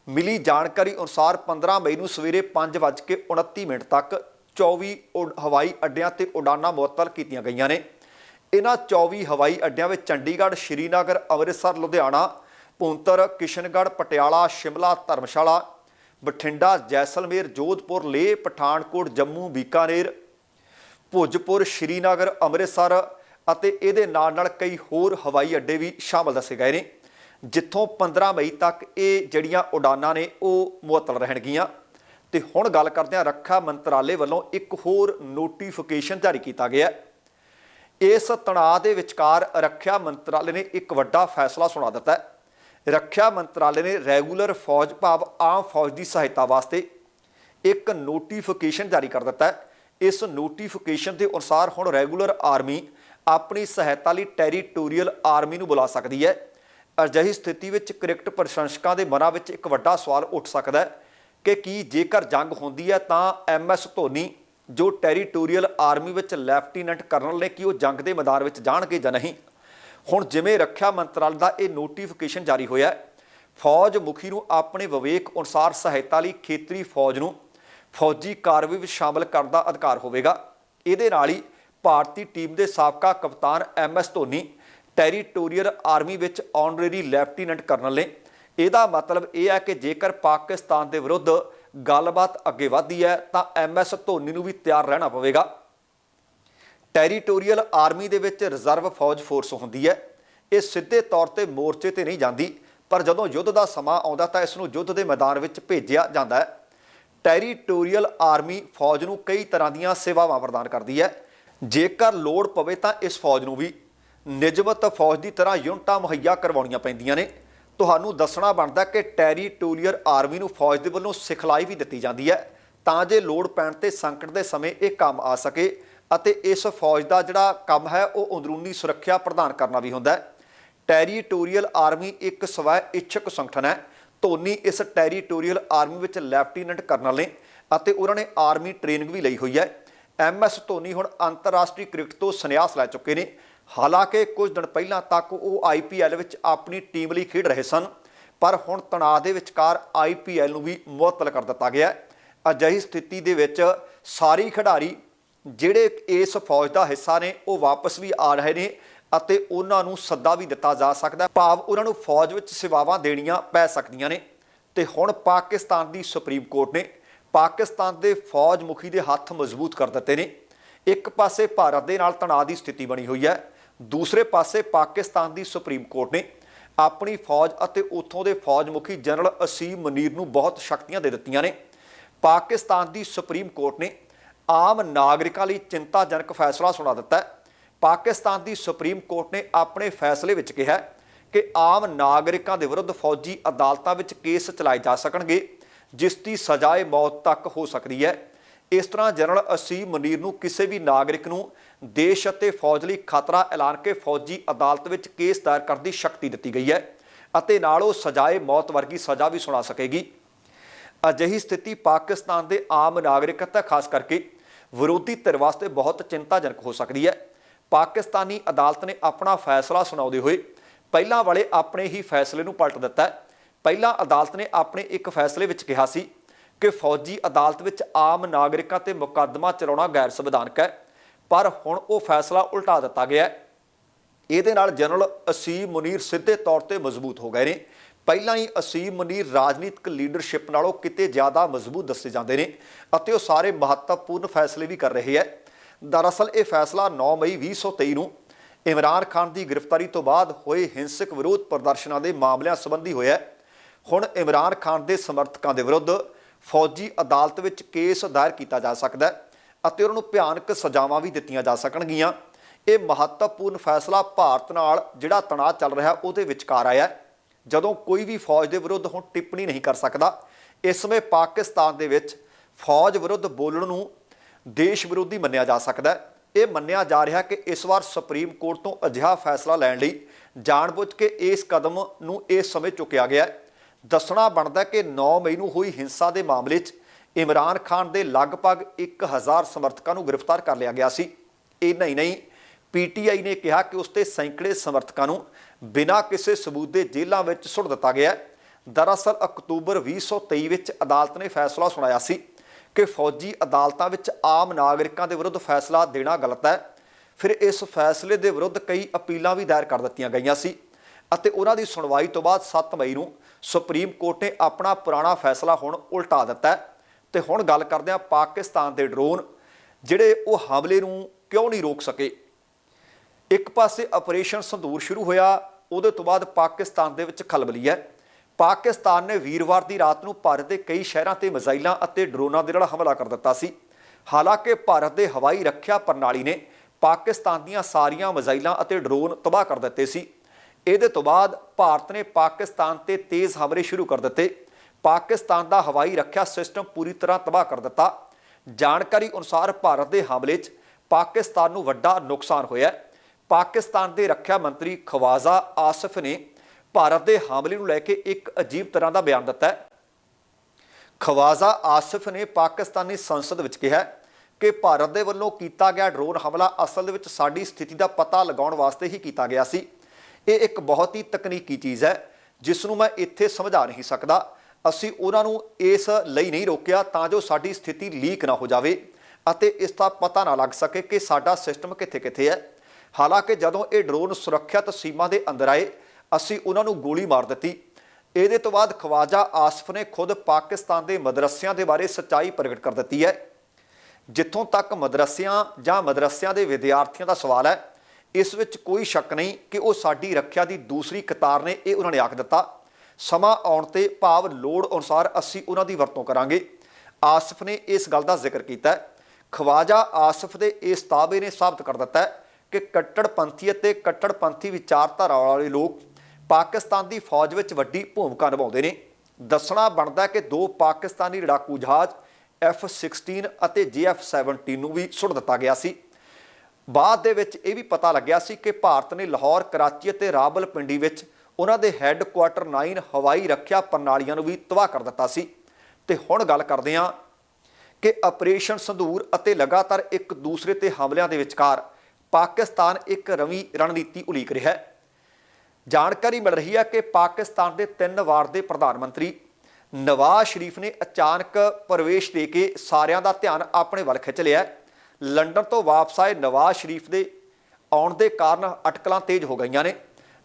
ਮਿਲੀ ਜਾਣਕਾਰੀ ਅਨੁਸਾਰ 15 ਮਈ ਨੂੰ ਸਵੇਰੇ 5:29 ਮਿੰਟ ਤੱਕ 24 ਉਡ- ਹਵਾਈ ਅੱਡਿਆਂ ਤੇ ਉਡਾਨਾਂ ਮੁਅੱਤਲ ਕੀਤੀਆਂ ਗਈਆਂ ਨੇ। ਇਹਨਾਂ 24 ਹਵਾਈ ਅੱਡਿਆਂ ਵਿੱਚ ਚੰਡੀਗੜ੍ਹ, ਸ਼੍ਰੀਨਗਰ, ਅੰਮ੍ਰਿਤਸਰ, ਲੁਧਿਆਣਾ, ਭੂੰਤਰ, ਕਿਸ਼ਨਗੜ੍ਹ, ਪਟਿਆਲਾ, ਸ਼ਿਮਲਾ, ਧਰਮਸ਼ਾਲਾ, ਬਠਿੰਡਾ, ਜੈਸਲਮੇਰ, ਜੋਧਪੁਰ, ਲੇਹ, ਪਠਾਨਕੋਟ, ਜੰਮੂ, ਬੀਕਾਨੇਰ, ਭੁਜਪੁਰ, ਸ਼੍ਰੀਨਗਰ, ਅੰਮ੍ਰਿਤਸਰ ਅਤੇ ਇਹਦੇ ਨਾਲ ਨਾਲ ਕਈ ਹੋਰ ਹਵਾਈ ਅੱਡੇ ਵੀ ਸ਼ਾਮਲ ਦੱਸੇ ਗਏ ਨੇ। ਜਿੱਥੋਂ 15 ਮਈ ਤੱਕ ਇਹ ਜਿਹੜੀਆਂ ਉਡਾਨਾਂ ਨੇ ਉਹ ਮੁਅੱਤਲ ਰਹਿਣਗੀਆਂ। ਤੇ ਹੁਣ ਗੱਲ ਕਰਦੇ ਹਾਂ ਰੱਖਿਆ ਮੰਤਰਾਲੇ ਵੱਲੋਂ ਇੱਕ ਹੋਰ ਨੋਟੀਫਿਕੇਸ਼ਨ ਜਾਰੀ ਕੀਤਾ ਗਿਆ ਇਸ ਤਣਾਅ ਦੇ ਵਿਚਕਾਰ ਰੱਖਿਆ ਮੰਤਰਾਲੇ ਨੇ ਇੱਕ ਵੱਡਾ ਫੈਸਲਾ ਸੁਣਾ ਦਿੱਤਾ ਹੈ। ਰੱਖਿਆ ਮੰਤਰਾਲੇ ਨੇ ਰੈਗੂਲਰ ਫੌਜ ਭਾਵ ਆਮ ਫੌਜ ਦੀ ਸਹਾਇਤਾ ਵਾਸਤੇ ਇੱਕ ਨੋਟੀਫਿਕੇਸ਼ਨ ਜਾਰੀ ਕਰ ਦਿੱਤਾ ਹੈ। ਇਸ ਨੋਟੀਫਿਕੇਸ਼ਨ ਦੇ ਅਨੁਸਾਰ ਹੁਣ ਰੈਗੂਲਰ ਆਰਮੀ ਆਪਣੀ ਸਹਾਇਤਾ ਲਈ ਟੈਰੀਟੋਰੀਅਲ ਆਰਮੀ ਨੂੰ ਬੁਲਾ ਸਕਦੀ ਹੈ। ਅਜਿਹੀ ਸਥਿਤੀ ਵਿੱਚ ਕ੍ਰਿਕਟ ਪ੍ਰਸ਼ੰਸਕਾਂ ਦੇ ਮਨਾਂ ਵਿੱਚ ਇੱਕ ਵੱਡਾ ਸਵਾਲ ਉੱਠ ਸਕਦਾ ਹੈ ਕਿ ਕੀ ਜੇਕਰ ਜੰਗ ਹੁੰਦੀ ਹੈ ਤਾਂ ਐਮਐਸ ਧੋਨੀ, ਜੋ ਟੈਰੀਟੋਰੀਅਲ ਆਰਮੀ ਵਿੱਚ ਲੈਫਟੀਨੈਂਟ ਕਰਨਲ ਨੇ ਕਿ ਉਹ ਜੰਗ ਦੇ ਮੈਦਾਨ ਵਿੱਚ ਜਾਣਗੇ ਜਾਂ ਨਹੀਂ? ਹੁਣ ਜਿਵੇਂ ਰੱਖਿਆ ਮੰਤਰਾਲੇ ਦਾ ਇਹ ਨੋਟੀਫਿਕੇਸ਼ਨ ਜਾਰੀ ਹੋਇਆ ਫੌਜ ਮੁਖੀ ਨੂੰ ਆਪਣੇ ਵਿਵੇਕ ਅਨੁਸਾਰ ਸਹਾਇਤਾ ਲਈ ਖੇਤਰੀ ਫੌਜ ਨੂੰ ਫੌਜੀ ਕਾਰਵਾਈ ਵਿੱਚ ਸ਼ਾਮਲ ਕਰਨ ਦਾ ਅਧਿਕਾਰ ਹੋਵੇਗਾ। ਇਹਦੇ ਨਾਲ ਹੀ ਭਾਰਤੀ ਟੀਮ ਦੇ ਸਾਬਕਾ ਕਪਤਾਨ M S Dhoni territorial army ਵਿੱਚ ਆਨਰੇਰੀ ਲੈਫਟੀਨੈਂਟ ਕਰਨਲ ਨੇ। ਇਹਦਾ ਮਤਲਬ ਇਹ ਹੈ ਕਿ ਜੇਕਰ ਪਾਕਿਸਤਾਨ ਦੇ ਵਿਰੁੱਧ ਗੱਲਬਾਤ ਅੱਗੇ ਵਧਦੀ ਹੈ, ਤਾਂ ਐਮਐਸ ਧੋਨੀ ਨੂੰ ਵੀ ਤਿਆਰ ਰਹਿਣਾ ਪਵੇਗਾ। ਟੈਰੀਟੋਰੀਅਲ ਆਰਮੀ ਦੇ ਵਿੱਚ ਰਿਜ਼ਰਵ ਫੌਜ ਫੋਰਸ ਹੁੰਦੀ ਹੈ। ਇਹ ਸਿੱਧੇ ਤੌਰ ਤੇ ਮੋਰਚੇ ਤੇ ਨਹੀਂ ਜਾਂਦੀ, ਪਰ ਜਦੋਂ ਯੁੱਧ ਦਾ ਸਮਾਂ ਆਉਂਦਾ, ਤਾਂ ਇਸ ਨੂੰ ਯੁੱਧ ਦੇ ਮੈਦਾਨ ਵਿੱਚ ਭੇਜਿਆ ਜਾਂਦਾ ਹੈ। ਟੈਰੀਟੋਰੀਅਲ ਆਰਮੀ ਫੌਜ ਨੂੰ ਕਈ ਤਰ੍ਹਾਂ ਦੀਆਂ ਸੇਵਾਵਾਂ ਪ੍ਰਦਾਨ ਕਰਦੀ ਹੈ। ਜੇਕਰ ਲੋੜ ਪਵੇ, ਤਾਂ ਇਸ ਫੌਜ ਨੂੰ ਵੀ ਨਿਯਮਤ ਫੌਜ ਦੀ ਤਰ੍ਹਾਂ ਯੂਨਿਟਾਂ ਮੁਹੱਈਆ ਕਰਵਾਉਣੀਆਂ ਪੈਂਦੀਆਂ ਨੇ। ਤੁਹਾਨੂੰ ਦੱਸਣਾ ਬਣਦਾ ਕਿ ਟੈਰੀਟੋਰੀਅਲ ਆਰਮੀ ਨੂੰ ਫੌਜ ਦੇ ਵੱਲੋਂ ਸਿਖਲਾਈ ਵੀ ਦਿੱਤੀ ਜਾਂਦੀ ਹੈ। ਤਾਂ ਜੇ ਲੋੜ ਪੈਣ ਤੇ ਸੰਕਟ ਦੇ ਸਮੇਂ ਇਹ ਕੰਮ ਆ ਸਕੇ ਅਤੇ ਇਸ ਫੌਜ ਦਾ ਜਿਹੜਾ ਕੰਮ ਹੈ, ਉਹ ਅੰਦਰੂਨੀ ਸੁਰੱਖਿਆ ਪ੍ਰਦਾਨ ਕਰਨਾ ਵੀ ਹੁੰਦਾ ਹੈ। ਟੈਰੀਟੋਰੀਅਲ ਆਰਮੀ ਇੱਕ ਸਵੈ ਇੱਛਕ ਸੰਗਠਨ ਹੈ। ਧੋਨੀ ਇਸ ਟੈਰੀਟੋਰੀਅਲ ਆਰਮੀ ਵਿੱਚ ਲੈਫਟੀਨੈਂਟ ਕਰਨਲ ਨੇ ਅਤੇ ਉਹਨਾਂ ਨੇ ਆਰਮੀ ਟ੍ਰੇਨਿੰਗ ਵੀ ਲਈ ਹੋਈ ਹੈ। ਐਮਐਸ ਧੋਨੀ ਹੁਣ ਅੰਤਰਰਾਸ਼ਟਰੀ ਕ੍ਰਿਕਟ ਤੋਂ ਸੰਨਿਆਸ ਲੈ ਚੁੱਕੇ ਨੇ। ਹਾਲਾਂਕਿ ਕੁਝ ਦਿਨ ਪਹਿਲਾਂ ਤੱਕ ਉਹ ਆਈਪੀਐਲ ਵਿੱਚ ਆਪਣੀ ਟੀਮ ਲਈ ਖੇਡ ਰਹੇ ਸਨ, ਪਰ ਹੁਣ ਤਣਾਅ ਦੇ ਵਿਚਕਾਰ ਆਈਪੀਐਲ ਨੂੰ ਵੀ ਮੁਅੱਤਲ ਕਰ ਦਿੱਤਾ ਗਿਆ ਅਜਿਹੀ ਸਥਿਤੀ ਦੇ ਵਿੱਚ ਸਾਰੀ ਖਿਡਾਰੀ ਜਿਹੜੇ ਇਸ ਫੌਜ ਦਾ ਹਿੱਸਾ ਨੇ, ਉਹ ਵਾਪਸ ਵੀ ਆ ਰਹੇ ਨੇ ਅਤੇ ਉਹਨਾਂ ਨੂੰ ਸੱਦਾ ਵੀ ਦਿੱਤਾ ਜਾ ਸਕਦਾ ਹੈ। ਭਾਵ ਉਹਨਾਂ ਨੂੰ ਫੌਜ ਵਿੱਚ ਸੇਵਾਵਾਂ ਦੇਣੀਆਂ ਪੈ ਸਕਦੀਆਂ ਨੇ। ਤੇ ਹੁਣ ਪਾਕਿਸਤਾਨ ਦੀ ਸੁਪਰੀਮ ਕੋਰਟ ਨੇ ਪਾਕਿਸਤਾਨ ਦੇ ਫੌਜ ਮੁਖੀ ਦੇ ਹੱਥ ਮਜ਼ਬੂਤ ਕਰ ਦਿੱਤੇ ਨੇ। ਇੱਕ ਪਾਸੇ ਭਾਰਤ ਦੇ ਨਾਲ ਤਣਾਅ ਦੀ ਸਥਿਤੀ ਬਣੀ ਹੋਈ ਹੈ ਦੂਸਰੇ ਪਾਸੇ ਪਾਕਿਸਤਾਨ ਦੀ ਸੁਪਰੀਮ ਕੋਰਟ ਨੇ ਆਪਣੀ ਫੌਜ ਅਤੇ ਉੱਥੋਂ ਦੇ ਫੌਜ ਮੁਖੀ ਜਨਰਲ ਅਸੀਮ ਮਨੀਰ ਨੂੰ ਬਹੁਤ ਸ਼ਕਤੀਆਂ ਦੇ ਦਿੱਤੀਆਂ ਨੇ। ਪਾਕਿਸਤਾਨ ਦੀ ਸੁਪਰੀਮ ਕੋਰਟ ਨੇ ਆਮ ਨਾਗਰਿਕਾਂ ਲਈ ਚਿੰਤਾਜਨਕ ਫੈਸਲਾ ਸੁਣਾ ਦਿੱਤਾ ਪਾਕਿਸਤਾਨ ਦੀ ਸੁਪਰੀਮ ਕੋਰਟ ਨੇ ਆਪਣੇ ਫੈਸਲੇ ਵਿੱਚ ਕਿਹਾ ਕਿ ਆਮ ਨਾਗਰਿਕਾਂ ਦੇ ਵਿਰੁੱਧ ਫੌਜੀ ਅਦਾਲਤਾਂ ਵਿੱਚ ਕੇਸ ਚਲਾਏ ਜਾ ਸਕਣਗੇ, ਜਿਸ ਦੀ ਸਜ਼ਾਏ ਮੌਤ ਤੱਕ ਹੋ ਸਕਦੀ ਹੈ। ਇਸ ਤਰ੍ਹਾਂ ਜਨਰਲ ਅਸੀਮ ਮਨੀਰ ਨੂੰ ਕਿਸੇ ਵੀ ਨਾਗਰਿਕ ਨੂੰ ਦੇਸ਼ ਅਤੇ ਫੌਜ ਲਈ ਖਤਰਾ ਐਲਾਨ ਕੇ ਫੌਜੀ ਅਦਾਲਤ ਵਿੱਚ ਕੇਸ ਦਾਇਰ ਕਰਨ ਦੀ ਸ਼ਕਤੀ ਦਿੱਤੀ ਗਈ ਹੈ ਅਤੇ ਨਾਲ ਉਹ ਸਜ਼ਾਏ ਮੌਤ ਵਰਗੀ ਸਜ਼ਾ ਵੀ ਸੁਣਾ ਸਕੇਗੀ। ਅਜਿਹੀ ਸਥਿਤੀ ਪਾਕਿਸਤਾਨ ਦੇ ਆਮ ਨਾਗਰਿਕ ਅਤੇ ਖਾਸ ਕਰਕੇ ਵਿਰੋਧੀ ਧਿਰ ਵਾਸਤੇ ਬਹੁਤ ਚਿੰਤਾਜਨਕ ਹੋ ਸਕਦੀ ਹੈ। ਪਾਕਿਸਤਾਨੀ ਅਦਾਲਤ ਨੇ ਆਪਣਾ ਫੈਸਲਾ ਸੁਣਾਉਂਦੇ ਹੋਏ ਪਹਿਲਾਂ ਵਾਲੇ ਆਪਣੇ ਹੀ ਫੈਸਲੇ ਨੂੰ ਪਲਟ ਦਿੱਤਾ ਪਹਿਲਾਂ ਅਦਾਲਤ ਨੇ ਆਪਣੇ ਇੱਕ ਫੈਸਲੇ ਵਿੱਚ ਕਿਹਾ ਸੀ ਕਿ ਫੌਜੀ ਅਦਾਲਤ ਵਿੱਚ ਆਮ ਨਾਗਰਿਕਾਂ ਤੇ ਮੁਕੱਦਮਾ ਚਲਾਉਣਾ ਗੈਰ ਸੰਵਿਧਾਨਕ ਹੈ। ਪਰ ਹੁਣ ਉਹ ਫੈਸਲਾ ਉਲਟਾ ਦਿੱਤਾ ਗਿਆ ਇਹਦੇ ਨਾਲ ਜਨਰਲ ਅਸੀਮ ਮੁਨੀਰ ਸਿੱਧੇ ਤੌਰ ਤੇ ਮਜ਼ਬੂਤ ਹੋ ਗਏ ਨੇ। ਪਹਿਲਾਂ ਹੀ ਅਸੀਮ ਮੁਨੀਰ ਰਾਜਨੀਤਿਕ ਲੀਡਰਸ਼ਿਪ ਨਾਲੋਂ ਕਿਤੇ ਜ਼ਿਆਦਾ ਮਜ਼ਬੂਤ ਦੱਸੇ ਜਾਂਦੇ ਨੇ ਅਤੇ ਉਹ ਸਾਰੇ ਮਹੱਤਵਪੂਰਨ ਫੈਸਲੇ ਵੀ ਕਰ ਰਹੇ ਹੈ। ਦਰਅਸਲ ਇਹ ਫੈਸਲਾ 9 ਮਈ 2023 ਨੂੰ ਇਮਰਾਨ ਖਾਨ ਦੀ ਗ੍ਰਿਫਤਾਰੀ ਤੋਂ ਬਾਅਦ ਹੋਏ ਹਿੰਸਕ ਵਿਰੋਧ ਪ੍ਰਦਰਸ਼ਨਾਂ ਦੇ ਮਾਮਲਿਆਂ ਸੰਬੰਧੀ ਹੋਇਆ ਹੈ। ਹੁਣ ਇਮਰਾਨ ਖਾਨ ਦੇ ਸਮਰਥਕਾਂ ਦੇ ਵਿਰੁੱਧ ਫੌਜੀ ਅਦਾਲਤ ਵਿੱਚ ਕੇਸ ਦਾਇਰ ਕੀਤਾ ਜਾ ਸਕਦਾ ਹੈ। ਅਤੇ ਉਹਨਾਂ ਨੂੰ ਭਿਆਨਕ ਸਜ਼ਾਵਾਂ ਵੀ ਦਿੱਤੀਆਂ ਜਾ ਸਕਣਗੀਆਂ। ਇਹ ਮਹੱਤਵਪੂਰਨ ਫੈਸਲਾ ਭਾਰਤ ਨਾਲ ਜਿਹੜਾ ਤਣਾਅ ਚੱਲ ਰਿਹਾ, ਉਹਦੇ ਵਿਚਕਾਰ ਆਇਆ ਜਦੋਂ ਕੋਈ ਵੀ ਫੌਜ ਦੇ ਵਿਰੁੱਧ ਹੁਣ ਟਿੱਪਣੀ ਨਹੀਂ ਕਰ ਸਕਦਾ, ਇਸ ਸਮੇਂ ਪਾਕਿਸਤਾਨ ਦੇ ਵਿੱਚ ਫੌਜ ਵਿਰੁੱਧ ਬੋਲਣ ਨੂੰ ਦੇਸ਼ ਵਿਰੋਧੀ ਮੰਨਿਆ ਜਾ ਸਕਦਾ ਹੈ। ਇਹ ਮੰਨਿਆ ਜਾ ਰਿਹਾ ਕਿ ਇਸ ਵਾਰ ਸੁਪਰੀਮ ਕੋਰਟ ਤੋਂ ਅਜਿਹਾ ਫੈਸਲਾ ਲੈਣ ਲਈ ਜਾਣਬੁੱਝ ਕੇ ਇਸ ਕਦਮ ਨੂੰ ਇਸ ਸਮੇਂ ਚੁੱਕਿਆ ਗਿਆ ਦੱਸਣਾ ਬਣਦਾ ਕਿ 9 ਮਈ ਨੂੰ ਹੋਈ ਹਿੰਸਾ ਦੇ ਮਾਮਲੇ 'ਚ ਇਮਰਾਨ ਖਾਨ ਦੇ ਲਗਭਗ 1000 ਸਮਰਥਕਾਂ ਨੂੰ ਗ੍ਰਿਫਤਾਰ ਕਰ ਲਿਆ ਗਿਆ ਸੀ। ਇੰਨਾ ਹੀ ਨਹੀਂ ਪੀਟੀਆਈ ਨੇ ਕਿਹਾ ਕਿ ਉਸ ਤੇ ਸੈਂਕੜੇ ਸਮਰਥਕਾਂ ਨੂੰ ਬਿਨਾਂ ਕਿਸੇ ਸਬੂਤ ਦੇ ਜੇਲ੍ਹਾਂ ਵਿੱਚ ਸੁੱਟ ਦਿੱਤਾ ਗਿਆ ਦਰਅਸਲ, ਅਕਤੂਬਰ 2023 ਵਿੱਚ ਅਦਾਲਤ ਨੇ ਫੈਸਲਾ ਸੁਣਾਇਆ ਸੀ ਕਿ ਫੌਜੀ ਅਦਾਲਤਾਂ ਵਿੱਚ ਆਮ ਨਾਗਰਿਕਾਂ ਦੇ ਵਿਰੁੱਧ ਫੈਸਲਾ ਦੇਣਾ ਗਲਤ ਹੈ। ਫਿਰ ਇਸ ਫੈਸਲੇ ਦੇ ਵਿਰੁੱਧ ਕਈ ਅਪੀਲਾਂ ਵੀ ਦਾਇਰ ਕਰ ਦਿੱਤੀਆਂ ਗਈਆਂ ਸੀ ਅਤੇ ਉਹਨਾਂ ਦੀ ਸੁਣਵਾਈ ਤੋਂ ਬਾਅਦ 7 ਮਈ ਨੂੰ ਸੁਪਰੀਮ ਕੋਰਟ ਨੇ ਆਪਣਾ ਪੁਰਾਣਾ ਫੈਸਲਾ ਹੁਣ ਉਲਟਾ ਦਿੱਤਾ ਹੈ। ਤੇ ਹੁਣ ਗੱਲ ਕਰਦੇ ਹਾਂ ਪਾਕਿਸਤਾਨ ਦੇ ਡਰੋਨ, ਜਿਹੜੇ ਉਹ ਹਮਲੇ ਨੂੰ ਕਿਉਂ ਨਹੀਂ ਰੋਕ ਸਕੇ? ਇੱਕ ਪਾਸੇ ਆਪਰੇਸ਼ਨ ਸੰਦੂਰ ਸ਼ੁਰੂ ਹੋਇਆ, ਉਹਦੇ ਤੋਂ ਬਾਅਦ ਪਾਕਿਸਤਾਨ ਦੇ ਵਿੱਚ ਖਲਬਲੀ ਹੈ। ਪਾਕਿਸਤਾਨ ਨੇ ਵੀਰਵਾਰ ਦੀ ਰਾਤ ਨੂੰ ਭਾਰਤ ਦੇ ਕਈ ਸ਼ਹਿਰਾਂ ਤੇ ਮਿਜ਼ਾਈਲਾਂ ਅਤੇ ਡਰੋਨਾਂ ਦੇ ਨਾਲ ਹਮਲਾ ਕਰ ਦਿੱਤਾ ਸੀ। ਹਾਲਾਂਕਿ ਭਾਰਤ ਦੇ ਹਵਾਈ ਰੱਖਿਆ ਪ੍ਰਣਾਲੀ ਨੇ ਪਾਕਿਸਤਾਨ ਦੀਆਂ ਸਾਰੀਆਂ ਮਿਜ਼ਾਈਲਾਂ ਅਤੇ ਡਰੋਨ ਤਬਾਹ ਕਰ ਦਿੱਤੇ ਸੀ। ਇਹਦੇ ਤੋਂ ਬਾਅਦ ਭਾਰਤ ਨੇ ਪਾਕਿਸਤਾਨ ਤੇ ਤੇਜ਼ ਹਮਲੇ ਸ਼ੁਰੂ ਕਰ ਦਿੱਤੇ। ਪਾਕਿਸਤਾਨ ਦਾ ਹਵਾਈ ਰੱਖਿਆ ਸਿਸਟਮ ਪੂਰੀ ਤਰ੍ਹਾਂ ਤਬਾਹ ਕਰ ਦਿੱਤਾ। ਜਾਣਕਾਰੀ ਅਨੁਸਾਰ ਭਾਰਤ ਦੇ ਹਮਲੇ 'ਚ ਪਾਕਿਸਤਾਨ ਨੂੰ ਵੱਡਾ ਨੁਕਸਾਨ ਹੋਇਆ ਪਾਕਿਸਤਾਨ ਦੇ ਰੱਖਿਆ ਮੰਤਰੀ ਖਵਾਜ਼ਾ ਆਸਫ ਨੇ ਭਾਰਤ ਦੇ ਹਮਲੇ ਨੂੰ ਲੈ ਕੇ ਇੱਕ ਅਜੀਬ ਤਰ੍ਹਾਂ ਦਾ ਬਿਆਨ ਦਿੱਤਾ ਹੈ। ਖਵਾਜ਼ਾ ਆਸਫ ਨੇ ਪਾਕਿਸਤਾਨੀ ਸੰਸਦ ਵਿੱਚ ਕਿਹਾ ਕਿ ਭਾਰਤ ਦੇ ਵੱਲੋਂ ਕੀਤਾ ਗਿਆ ਡਰੋਨ ਹਮਲਾ ਅਸਲ ਦੇ ਵਿੱਚ ਸਾਡੀ ਸਥਿਤੀ ਦਾ ਪਤਾ ਲਗਾਉਣ ਵਾਸਤੇ ਹੀ ਕੀਤਾ ਗਿਆ ਸੀ। ਇਹ ਇੱਕ ਬਹੁਤ ਹੀ ਤਕਨੀਕੀ ਚੀਜ਼ ਹੈ ਜਿਸ ਨੂੰ ਮੈਂ ਇੱਥੇ ਸਮਝਾ ਨਹੀਂ ਸਕਦਾ। ਅਸੀਂ ਉਹਨਾਂ ਨੂੰ ਇਸ ਲਈ ਨਹੀਂ ਰੋਕਿਆ ਤਾਂ ਜੋ ਸਾਡੀ ਸਥਿਤੀ ਲੀਕ ਨਾ ਹੋ ਜਾਵੇ ਅਤੇ ਇਸ ਦਾ ਪਤਾ ਨਾ ਲੱਗ ਸਕੇ ਕਿ ਸਾਡਾ ਸਿਸਟਮ ਕਿੱਥੇ-ਕਿੱਥੇ ਹੈ। ਹਾਲਾਂਕਿ ਜਦੋਂ ਇਹ ਡਰੋਨ ਸੁਰੱਖਿਅਤ ਸੀਮਾ ਦੇ ਅੰਦਰ ਆਏ, ਅਸੀਂ ਉਹਨਾਂ ਨੂੰ ਗੋਲੀ ਮਾਰ ਦਿੱਤੀ। ਇਹਦੇ ਤੋਂ ਬਾਅਦ ਖਵਾਜਾ ਆਸਫ ਨੇ ਖੁਦ ਪਾਕਿਸਤਾਨ ਦੇ ਮਦਰਸਿਆਂ ਦੇ ਬਾਰੇ ਸੱਚਾਈ ਪ੍ਰਗਟ ਕਰ ਦਿੱਤੀ ਹੈ। ਜਿੱਥੋਂ ਤੱਕ ਮਦਰਸਿਆਂ ਜਾਂ ਮਦਰਸਿਆਂ ਦੇ ਵਿਦਿਆਰਥੀਆਂ ਦਾ ਸਵਾਲ ਹੈ, ਇਸ ਵਿੱਚ ਕੋਈ ਸ਼ੱਕ ਨਹੀਂ ਕਿ ਉਹ ਸਾਡੀ ਰੱਖਿਆ ਦੀ ਦੂਸਰੀ ਕਤਾਰ ਨੇ, ਇਹ ਉਹਨਾਂ ਨੇ ਆਖ ਦਿੱਤਾ। ਸਮਾਂ ਆਉਣ ਤੇ ਭਾਵ ਲੋੜ ਅਨੁਸਾਰ ਅਸੀਂ ਉਹਨਾਂ ਦੀ ਵਰਤੋਂ ਕਰਾਂਗੇ। ਆਸਫ ਨੇ ਇਸ ਗੱਲ ਦਾ ਜ਼ਿਕਰ ਕੀਤਾ ਹੈ। ਖਵਾਜਾ ਆਸਫ ਦੇ ਇਸ ਤਾਬੇ ਨੇ ਸਾਬਤ ਕਰ ਦਿੱਤਾ ਹੈ ਕਿ ਕੱਟੜਪੰਥੀ ਅਤੇ ਕੱਟੜਪੰਥੀ ਵਿਚਾਰਧਾਰਾ ਵਾਲੇ ਲੋਕ ਪਾਕਿਸਤਾਨ ਦੀ ਫੌਜ ਵਿੱਚ ਵੱਡੀ ਭੂਮਿਕਾ ਨਿਭਾਉਂਦੇ ਨੇ। ਦੱਸਣਾ ਬਣਦਾ ਕਿ ਦੋ ਪਾਕਿਸਤਾਨੀ ਲੜਾਕੂ ਜਹਾਜ਼ F-16 ਅਤੇ JF-17 ਨੂੰ ਵੀ ਸੁੱਟ ਦਿੱਤਾ ਗਿਆ ਸੀ। ਬਾਅਦ ਦੇ ਵਿੱਚ ਇਹ ਵੀ ਪਤਾ ਲੱਗਿਆ ਸੀ ਕਿ ਭਾਰਤ ਨੇ ਲਾਹੌਰ, ਕਰਾਚੀ ਅਤੇ ਰਾਵਲਪਿੰਡੀ ਵਿੱਚ ਉਹਨਾਂ ਦੇ ਹੈੱਡਕੁਆਟਰ 9 ਹਵਾਈ ਰੱਖਿਆ ਪ੍ਰਣਾਲੀਆਂ ਨੂੰ ਵੀ ਤਬਾਹ ਕਰ ਦਿੱਤਾ ਸੀ। ਤੇ ਹੁਣ ਗੱਲ ਕਰਦੇ ਹਾਂ ਕਿ ਆਪਰੇਸ਼ਨ ਸੰਧੂਰ ਅਤੇ ਲਗਾਤਾਰ ਇੱਕ ਦੂਸਰੇ ਤੇ ਹਮਲਿਆਂ ਦੇ ਵਿਚਕਾਰ ਪਾਕਿਸਤਾਨ ਇੱਕ ਰਵੀ ਰਣਨੀਤੀ ਉਲੀਕ ਰਿਹਾ ਹੈ। ਜਾਣਕਾਰੀ ਮਿਲ ਰਹੀ ਹੈ ਕਿ ਪਾਕਿਸਤਾਨ ਦੇ ਤਿੰਨ ਵਾਰ ਦੇ ਪ੍ਰਧਾਨ ਮੰਤਰੀ ਨਵਾਜ਼ ਸ਼ਰੀਫ ਨੇ ਅਚਾਨਕ ਪ੍ਰਵੇਸ਼ ਦੇ ਕੇ ਸਾਰਿਆਂ ਦਾ ਧਿਆਨ ਆਪਣੇ ਵੱਲ ਖਿੱਚ ਲਿਆ ਲੰਡਨ ਤੋਂ ਵਾਪਸ ਆਏ ਨਵਾਜ਼ ਸ਼ਰੀਫ ਦੇ ਆਉਣ ਦੇ ਕਾਰਨ ਅਟਕਲਾਂ ਤੇਜ਼ ਹੋ ਗਈਆਂ ਨੇ।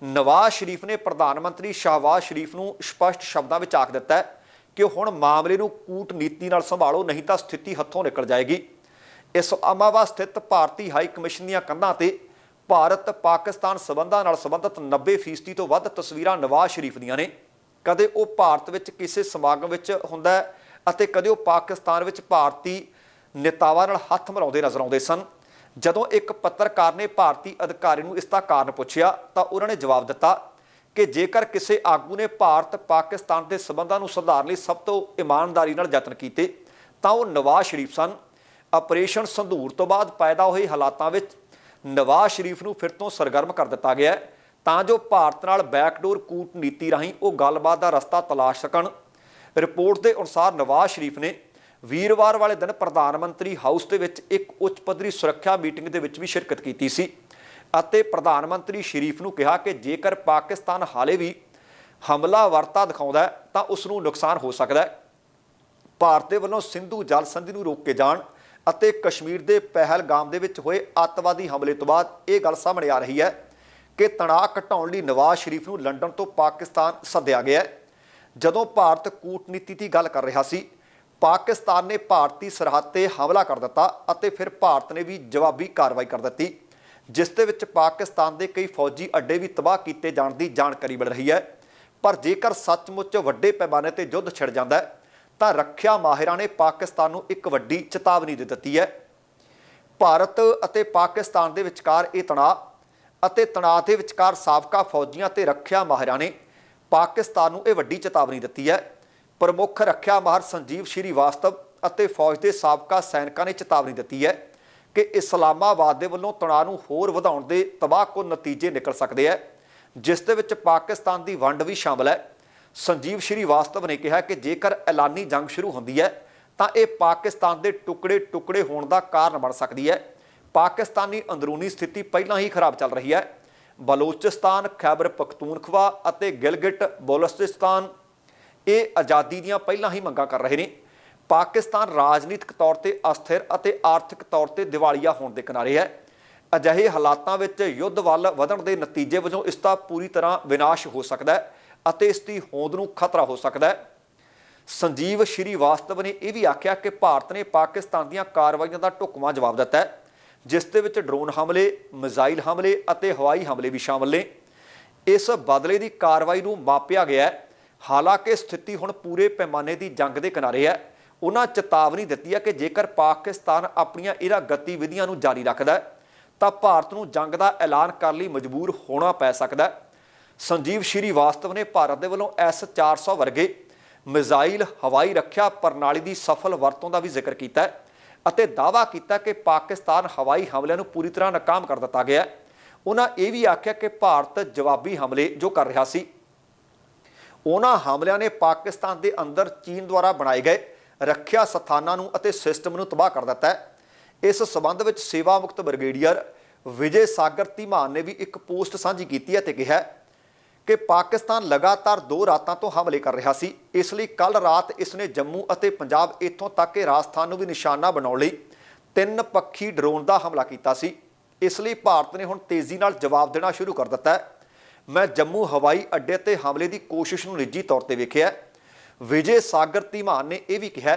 ਨਵਾਜ਼ ਸ਼ਰੀਫ ਨੇ ਪ੍ਰਧਾਨ ਮੰਤਰੀ ਸ਼ਾਹਬਾਜ਼ ਸ਼ਰੀਫ ਨੂੰ ਸਪਸ਼ਟ ਸ਼ਬਦਾਂ ਵਿੱਚ ਆਖ ਦਿੱਤਾ ਹੈ ਕਿ ਹੁਣ ਮਾਮਲੇ ਨੂੰ ਕੂਟਨੀਤੀ ਨਾਲ ਸੰਭਾਲੋ, ਨਹੀਂ ਤਾਂ ਸਥਿਤੀ ਹੱਥੋਂ ਨਿਕਲ ਜਾਏਗੀ। ਇਸ ਅਮਾਵਾ ਸਥਿਤ ਭਾਰਤੀ ਹਾਈ ਕਮਿਸ਼ਨ ਦੀਆਂ ਕੰਧਾਂ ਤੇ ਭਾਰਤ ਪਾਕਿਸਤਾਨ ਸਬੰਧਾਂ ਨਾਲ ਸੰਬੰਧਿਤ 90% ਤੋਂ ਵੱਧ ਤਸਵੀਰਾਂ ਨਵਾਜ਼ ਸ਼ਰੀਫ ਦੀਆਂ ਨੇ। ਕਦੇ ਉਹ ਭਾਰਤ ਵਿੱਚ ਕਿਸੇ ਸਮਾਗਮ ਵਿੱਚ ਹੁੰਦਾ ਅਤੇ ਕਦੇ ਉਹ ਪਾਕਿਸਤਾਨ ਵਿੱਚ ਭਾਰਤੀ ਨੇਤਾਵਾਂ ਨਾਲ ਹੱਥ ਮਿਲਾਉਂਦੇ ਨਜ਼ਰ ਆਉਂਦੇ ਸਨ। ਜਦੋਂ ਇੱਕ ਪੱਤਰਕਾਰ ਨੇ ਭਾਰਤੀ ਅਧਿਕਾਰੀ ਨੂੰ ਇਸ ਦਾ ਕਾਰਨ ਪੁੱਛਿਆ ਤਾਂ ਉਹਨਾਂ ਨੇ ਜਵਾਬ ਦਿੱਤਾ ਕਿ ਜੇਕਰ ਕਿਸੇ ਆਗੂ ਨੇ ਭਾਰਤ ਪਾਕਿਸਤਾਨ ਦੇ ਸਬੰਧਾਂ ਨੂੰ ਸੁਧਾਰਨ ਲਈ ਸਭ ਤੋਂ ਇਮਾਨਦਾਰੀ ਨਾਲ ਯਤਨ ਕੀਤੇ, ਤਾਂ ਉਹ ਨਵਾਜ਼ ਸ਼ਰੀਫ ਸਨ। ਆਪਰੇਸ਼ਨ ਸੰਧੂਰ ਤੋਂ ਬਾਅਦ ਪੈਦਾ ਹੋਏ ਹਾਲਾਤਾਂ ਵਿੱਚ ਨਵਾਜ਼ ਸ਼ਰੀਫ ਨੂੰ ਫਿਰ ਤੋਂ ਸਰਗਰਮ ਕਰ ਦਿੱਤਾ ਗਿਆ ਤਾਂ ਜੋ ਭਾਰਤ ਨਾਲ ਬੈਕਡੋਰ ਕੂਟਨੀਤੀ ਰਾਹੀਂ ਉਹ ਗੱਲਬਾਤ ਦਾ ਰਸਤਾ ਤਲਾਸ਼ ਸਕਣ। ਰਿਪੋਰਟ ਦੇ ਅਨੁਸਾਰ ਨਵਾਜ਼ ਸ਼ਰੀਫ ਨੇ ਵੀਰਵਾਰ ਵਾਲੇ ਦਿਨ ਪ੍ਰਧਾਨ ਮੰਤਰੀ ਹਾਊਸ ਦੇ ਵਿੱਚ ਇੱਕ ਉੱਚ ਪੱਧਰੀ ਸੁਰੱਖਿਆ ਮੀਟਿੰਗ ਦੇ ਵਿੱਚ ਵੀ ਸ਼ਿਰਕਤ ਕੀਤੀ ਸੀ ਅਤੇ ਪ੍ਰਧਾਨ ਮੰਤਰੀ ਸ਼ਰੀਫ ਨੂੰ ਕਿਹਾ ਕਿ ਜੇਕਰ ਪਾਕਿਸਤਾਨ ਹਾਲੇ ਵੀ ਹਮਲਾ ਵਰਤਾ ਦਿਖਾਉਂਦਾ ਤਾਂ ਉਸ ਨੂੰ ਨੁਕਸਾਨ ਹੋ ਸਕਦਾ ਹੈ। ਭਾਰਤ ਦੇ ਵੱਲੋਂ ਸਿੰਧੂ ਜਲ ਸੰਧੀ ਨੂੰ ਰੋਕ ਕੇ ਜਾਣ ਅਤੇ ਕਸ਼ਮੀਰ ਦੇ ਪਹਿਲਗਾਮ ਦੇ ਵਿੱਚ ਹੋਏ ਅੱਤਵਾਦੀ ਹਮਲੇ ਤੋਂ ਬਾਅਦ ਇਹ ਗੱਲ ਸਾਹਮਣੇ ਆ ਰਹੀ ਹੈ ਕਿ ਤਣਾਅ ਘਟਾਉਣ ਲਈ ਨਵਾਜ਼ ਸ਼ਰੀਫ ਨੂੰ ਲੰਡਨ ਤੋਂ ਪਾਕਿਸਤਾਨ ਸੱਦਿਆ ਗਿਆ ਜਦੋਂ ਭਾਰਤ ਕੂਟਨੀਤੀ ਦੀ ਗੱਲ ਕਰ ਰਿਹਾ ਸੀ ਪਾਕਿਸਤਾਨ ਨੇ ਭਾਰਤੀ ਸਰਹੱਦ ਤੇ ਹਮਲਾ ਕਰ ਦਿੱਤਾ ਅਤੇ ਫਿਰ ਭਾਰਤ ਨੇ ਵੀ ਜਵਾਬੀ ਕਾਰਵਾਈ ਕਰ ਦਿੱਤੀ, ਜਿਸ ਦੇ ਵਿੱਚ ਪਾਕਿਸਤਾਨ ਦੇ ਕਈ ਫੌਜੀ ਅੱਡੇ ਵੀ ਤਬਾਹ ਕੀਤੇ ਜਾਣ ਦੀ ਜਾਣਕਾਰੀ ਮਿਲ ਰਹੀ ਹੈ। ਪਰ ਜੇਕਰ ਸੱਚਮੁੱਚ ਵੱਡੇ ਪੈਮਾਨੇ ਤੇ ਯੁੱਧ ਛਿੜ ਜਾਂਦਾ ਹੈ, ਤਾਂ ਰੱਖਿਆ ਮਾਹਿਰਾਂ ਨੇ ਪਾਕਿਸਤਾਨ ਨੂੰ ਇੱਕ ਵੱਡੀ ਚੇਤਾਵਨੀ ਦੇ ਦਿੱਤੀ ਹੈ। ਭਾਰਤ ਅਤੇ ਪਾਕਿਸਤਾਨ ਦੇ ਵਿਚਕਾਰ ਇਹ ਤਣਾਅ ਅਤੇ ਤਣਾਅ ਦੇ ਵਿਚਕਾਰ ਸਾਬਕਾ ਫੌਜੀਆਂ ਤੇ ਰੱਖਿਆ ਮਾਹਿਰਾਂ ਨੇ ਪਾਕਿਸਤਾਨ ਨੂੰ ਇਹ ਵੱਡੀ ਚੇਤਾਵਨੀ ਦਿੱਤੀ ਹੈ। ਪ੍ਰਮੁੱਖ ਰੱਖਿਆ ਮਾਹਰ ਸੰਜੀਵ ਸ਼੍ਰੀਵਾਸਤਵ ਅਤੇ ਫੌਜ ਦੇ ਸਾਬਕਾ ਸੈਨਿਕਾਂ ਨੇ ਚੇਤਾਵਨੀ ਦਿੱਤੀ ਹੈ ਕਿ ਇਸਲਾਮਾਬਾਦ ਦੇ ਵੱਲੋਂ ਤਣਾਅ ਨੂੰ ਹੋਰ ਵਧਾਉਣ ਦੇ ਤਬਾਹਕੁਨ ਨਤੀਜੇ ਨਿਕਲ ਸਕਦੇ ਹੈ, ਜਿਸ ਦੇ ਵਿੱਚ ਪਾਕਿਸਤਾਨ ਦੀ ਵੰਡ ਵੀ ਸ਼ਾਮਲ ਹੈ। ਸੰਜੀਵ ਸ਼੍ਰੀਵਾਸਤਵ ਨੇ ਕਿਹਾ ਕਿ ਜੇਕਰ ਐਲਾਨੀ ਜੰਗ ਸ਼ੁਰੂ ਹੁੰਦੀ ਹੈ, ਤਾਂ ਇਹ ਪਾਕਿਸਤਾਨ ਦੇ ਟੁਕੜੇ ਟੁਕੜੇ ਹੋਣ ਦਾ ਕਾਰਨ ਬਣ ਸਕਦੀ ਹੈ। ਪਾਕਿਸਤਾਨੀ ਅੰਦਰੂਨੀ ਸਥਿਤੀ ਪਹਿਲਾਂ ਹੀ ਖਰਾਬ ਚੱਲ ਰਹੀ ਹੈ। ਬਲੋਚਿਸਤਾਨ, ਖੈਬਰ ਪਖਤੂਨਖਵਾ ਅਤੇ ਗਿਲਗਿਟ, ਬਲੋਚਿਸਤਾਨ ਇਹ ਆਜ਼ਾਦੀ ਦੀਆਂ ਪਹਿਲਾਂ ਹੀ ਮੰਗਾਂ ਕਰ ਰਹੇ ਨੇ। ਪਾਕਿਸਤਾਨ ਰਾਜਨੀਤਿਕ ਤੌਰ ਤੇ ਅਸਥਿਰ ਅਤੇ ਆਰਥਿਕ ਤੌਰ ਤੇ ਦਿਵਾਲੀਆ ਹੋਣ ਦੇ ਕਿਨਾਰੇ ਹੈ। ਅਜਿਹੇ ਹਾਲਾਤਾਂ ਵਿੱਚ ਯੁੱਧ ਵੱਲ ਵਧਣ ਦੇ ਨਤੀਜੇ ਵਜੋਂ ਇਸ ਦਾ ਪੂਰੀ ਤਰ੍ਹਾਂ ਵਿਨਾਸ਼ ਹੋ ਸਕਦਾ ਹੈ ਅਤੇ ਇਸ ਦੀ ਹੋਂਦ ਨੂੰ ਖਤਰਾ ਹੋ ਸਕਦਾ ਹੈ। ਸੰਜੀਵ ਸ਼੍ਰੀਵਾਸਤਵ ਨੇ ਇਹ ਵੀ ਆਖਿਆ ਕਿ ਭਾਰਤ ਨੇ ਪਾਕਿਸਤਾਨ ਦੀਆਂ ਕਾਰਵਾਈਆਂ ਦਾ ਢੁਕਵਾਂ ਜਵਾਬ ਦਿੱਤਾ ਹੈ, ਜਿਸ ਦੇ ਵਿੱਚ ਡਰੋਨ ਹਮਲੇ, ਮਿਜ਼ਾਈਲ ਹਮਲੇ ਅਤੇ ਹਵਾਈ ਹਮਲੇ ਵੀ ਸ਼ਾਮਲ ਨੇ। ਇਸ ਬਦਲੇ ਦੀ ਕਾਰਵਾਈ ਨੂੰ ਮਾਪਿਆ ਗਿਆ ਹੈ। ਹਾਲਾਂਕਿ ਸਥਿਤੀ ਹੁਣ ਪੂਰੇ ਪੈਮਾਨੇ ਦੀ ਜੰਗ ਦੇ ਕਿਨਾਰੇ ਹੈ। ਉਹਨਾਂ ਚੇਤਾਵਨੀ ਦਿੱਤੀ ਹੈ ਕਿ ਜੇਕਰ ਪਾਕਿਸਤਾਨ ਆਪਣੀਆਂ ਇਹਨਾਂ ਗਤੀਵਿਧੀਆਂ ਨੂੰ ਜਾਰੀ ਰੱਖਦਾ ਹੈ, ਤਾਂ ਭਾਰਤ ਨੂੰ ਜੰਗ ਦਾ ਐਲਾਨ ਕਰਨ ਲਈ ਮਜਬੂਰ ਹੋਣਾ ਪੈ ਸਕਦਾ ਹੈ। ਸੰਜੀਵ ਸ਼੍ਰੀਵਾਸਤਵ ਨੇ ਭਾਰਤ ਦੇ ਵੱਲੋਂ S400 ਵਰਗੇ ਮਿਜ਼ਾਈਲ ਹਵਾਈ ਰੱਖਿਆ ਪ੍ਰਣਾਲੀ ਦੀ ਸਫਲ ਵਰਤੋਂ ਦਾ ਵੀ ਜ਼ਿਕਰ ਕੀਤਾ ਅਤੇ ਦਾਅਵਾ ਕੀਤਾ ਕਿ ਪਾਕਿਸਤਾਨ ਹਵਾਈ ਹਮਲਿਆਂ ਨੂੰ ਪੂਰੀ ਤਰ੍ਹਾਂ ਨਾਕਾਮ ਕਰ ਦਿੱਤਾ ਗਿਆ ਉਹਨਾਂ ਇਹ ਵੀ ਆਖਿਆ ਕਿ ਭਾਰਤ ਜਵਾਬੀ ਹਮਲੇ ਜੋ ਕਰ ਰਿਹਾ ਸੀ। ਉਹਨਾਂ ਹਮਲਿਆਂ ਨੇ ਪਾਕਿਸਤਾਨ ਦੇ ਅੰਦਰ ਚੀਨ ਦੁਆਰਾ ਬਣਾਏ ਗਏ ਰੱਖਿਆ ਸਥਾਨਾਂ ਨੂੰ ਅਤੇ ਸਿਸਟਮ ਨੂੰ ਤਬਾਹ ਕਰ ਦਿੱਤਾ ਹੈ। ਇਸ ਸਬੰਧ ਵਿੱਚ ਸੇਵਾ ਮੁਕਤ ਬ੍ਰਿਗੇਡੀਅਰ ਵਿਜੇ ਸਾਗਰ ਧੀਮਾਨ ਨੇ ਵੀ ਇੱਕ ਪੋਸਟ ਸਾਂਝੀ ਕੀਤੀ ਹੈ ਤੇ ਕਿਹਾ ਕਿ ਪਾਕਿਸਤਾਨ ਲਗਾਤਾਰ ਦੋ ਰਾਤਾਂ ਤੋਂ ਹਮਲੇ ਕਰ ਰਿਹਾ ਸੀ। ਇਸ ਲਈ ਕੱਲ ਰਾਤ ਇਸ ਨੇ ਜੰਮੂ ਅਤੇ ਪੰਜਾਬ ਇੱਥੋਂ ਤੱਕ ਕਿ ਰਾਜਸਥਾਨ ਨੂੰ ਵੀ ਨਿਸ਼ਾਨਾ ਬਣਾਉਣ ਲਈ ਤਿੰਨ ਪੱਖੀ ਡਰੋਨ ਦਾ ਹਮਲਾ ਕੀਤਾ ਸੀ। ਇਸ ਲਈ ਭਾਰਤ ਨੇ ਹੁਣ ਤੇਜ਼ੀ ਨਾਲ ਜਵਾਬ ਦੇਣਾ ਸ਼ੁਰੂ ਕਰ ਦਿੱਤਾ ਹੈ। ਮੈਂ ਜੰਮੂ ਹਵਾਈ ਅੱਡੇ ਤੇ ਹਮਲੇ ਦੀ ਕੋਸ਼ਿਸ਼ ਨੂੰ ਨਿੱਜੀ ਤੌਰ ਤੇ ਵੇਖਿਆ ਵਿਜੇ ਸਾਗਰ ਧੀਮਾਨ ਨੇ ਇਹ ਵੀ ਕਿਹਾ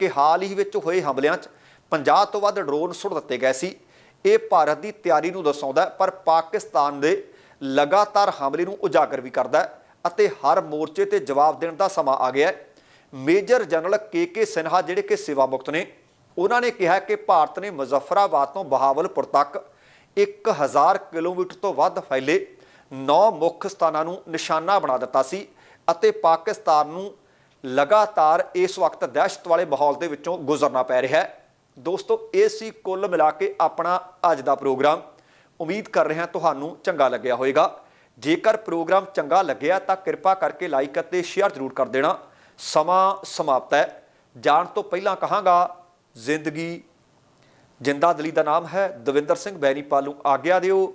ਕਿ ਹਾਲ ਹੀ ਵਿੱਚ ਹੋਏ ਹਮਲਿਆਂ 'ਚ 50 ਤੋਂ ਵੱਧ ਡਰੋਨ ਸੁੱਟ ਦਿੱਤੇ ਗਏ ਸੀ। ਇਹ ਭਾਰਤ ਦੀ ਤਿਆਰੀ ਨੂੰ ਦਰਸਾਉਂਦਾ ਪਰ ਪਾਕਿਸਤਾਨ ਦੇ ਲਗਾਤਾਰ ਹਮਲੇ ਨੂੰ ਉਜਾਗਰ ਵੀ ਕਰਦਾ ਅਤੇ ਹਰ ਮੋਰਚੇ ਤੇ ਜਵਾਬ ਦੇਣ ਦਾ ਸਮਾਂ ਆ ਗਿਆ ਹੈ। Major general K K Sinha ਜਿਹੜੇ ਕਿ ਸੇਵਾ ਮੁਕਤ ਨੇ, ਉਹਨਾਂ ਨੇ ਕਿਹਾ ਕਿ ਭਾਰਤ ਨੇ ਮੁਜ਼ੱਫਰਾਬਾਦ ਤੋਂ ਬਹਾਵਲਪੁਰ ਤੱਕ 1000 ਕਿਲੋਮੀਟਰ ਤੋਂ ਵੱਧ ਫੈਲੇ ਨੌ ਮੁੱਖ ਸਥਾਨਾਂ ਨੂੰ ਨਿਸ਼ਾਨਾ ਬਣਾ ਦਿੱਤਾ ਸੀ ਅਤੇ ਪਾਕਿਸਤਾਨ ਨੂੰ ਲਗਾਤਾਰ ਇਸ ਵਕਤ ਦਹਿਸ਼ਤ ਵਾਲੇ ਮਾਹੌਲ ਦੇ ਵਿੱਚੋਂ ਗੁਜ਼ਰਨਾ ਪੈ ਰਿਹਾ ਹੈ। ਦੋਸਤੋ, ਇਹ ਸੀ ਕੁੱਲ ਮਿਲਾ ਕੇ ਆਪਣਾ ਅੱਜ ਦਾ ਪ੍ਰੋਗਰਾਮ। ਉਮੀਦ ਕਰ ਰਿਹਾ ਤੁਹਾਨੂੰ ਚੰਗਾ ਲੱਗਿਆ ਹੋਵੇਗਾ। ਜੇਕਰ ਪ੍ਰੋਗਰਾਮ ਚੰਗਾ ਲੱਗਿਆ ਤਾਂ ਕਿਰਪਾ ਕਰਕੇ ਲਾਈਕ ਅਤੇ ਸ਼ੇਅਰ ਜ਼ਰੂਰ ਕਰ ਦੇਣਾ। ਸਮਾਂ ਸਮਾਪਤ ਹੈ। ਜਾਣ ਤੋਂ ਪਹਿਲਾਂ ਕਹਾਂਗਾ, ਜ਼ਿੰਦਗੀ ਜਿੰਦਾ ਦਲੀ ਦਾ ਨਾਮ ਹੈ। ਦਵਿੰਦਰ ਸਿੰਘ ਬੈਨੀਪਾਲ ਨੂੰ ਆਗਿਆ ਦਿਓ।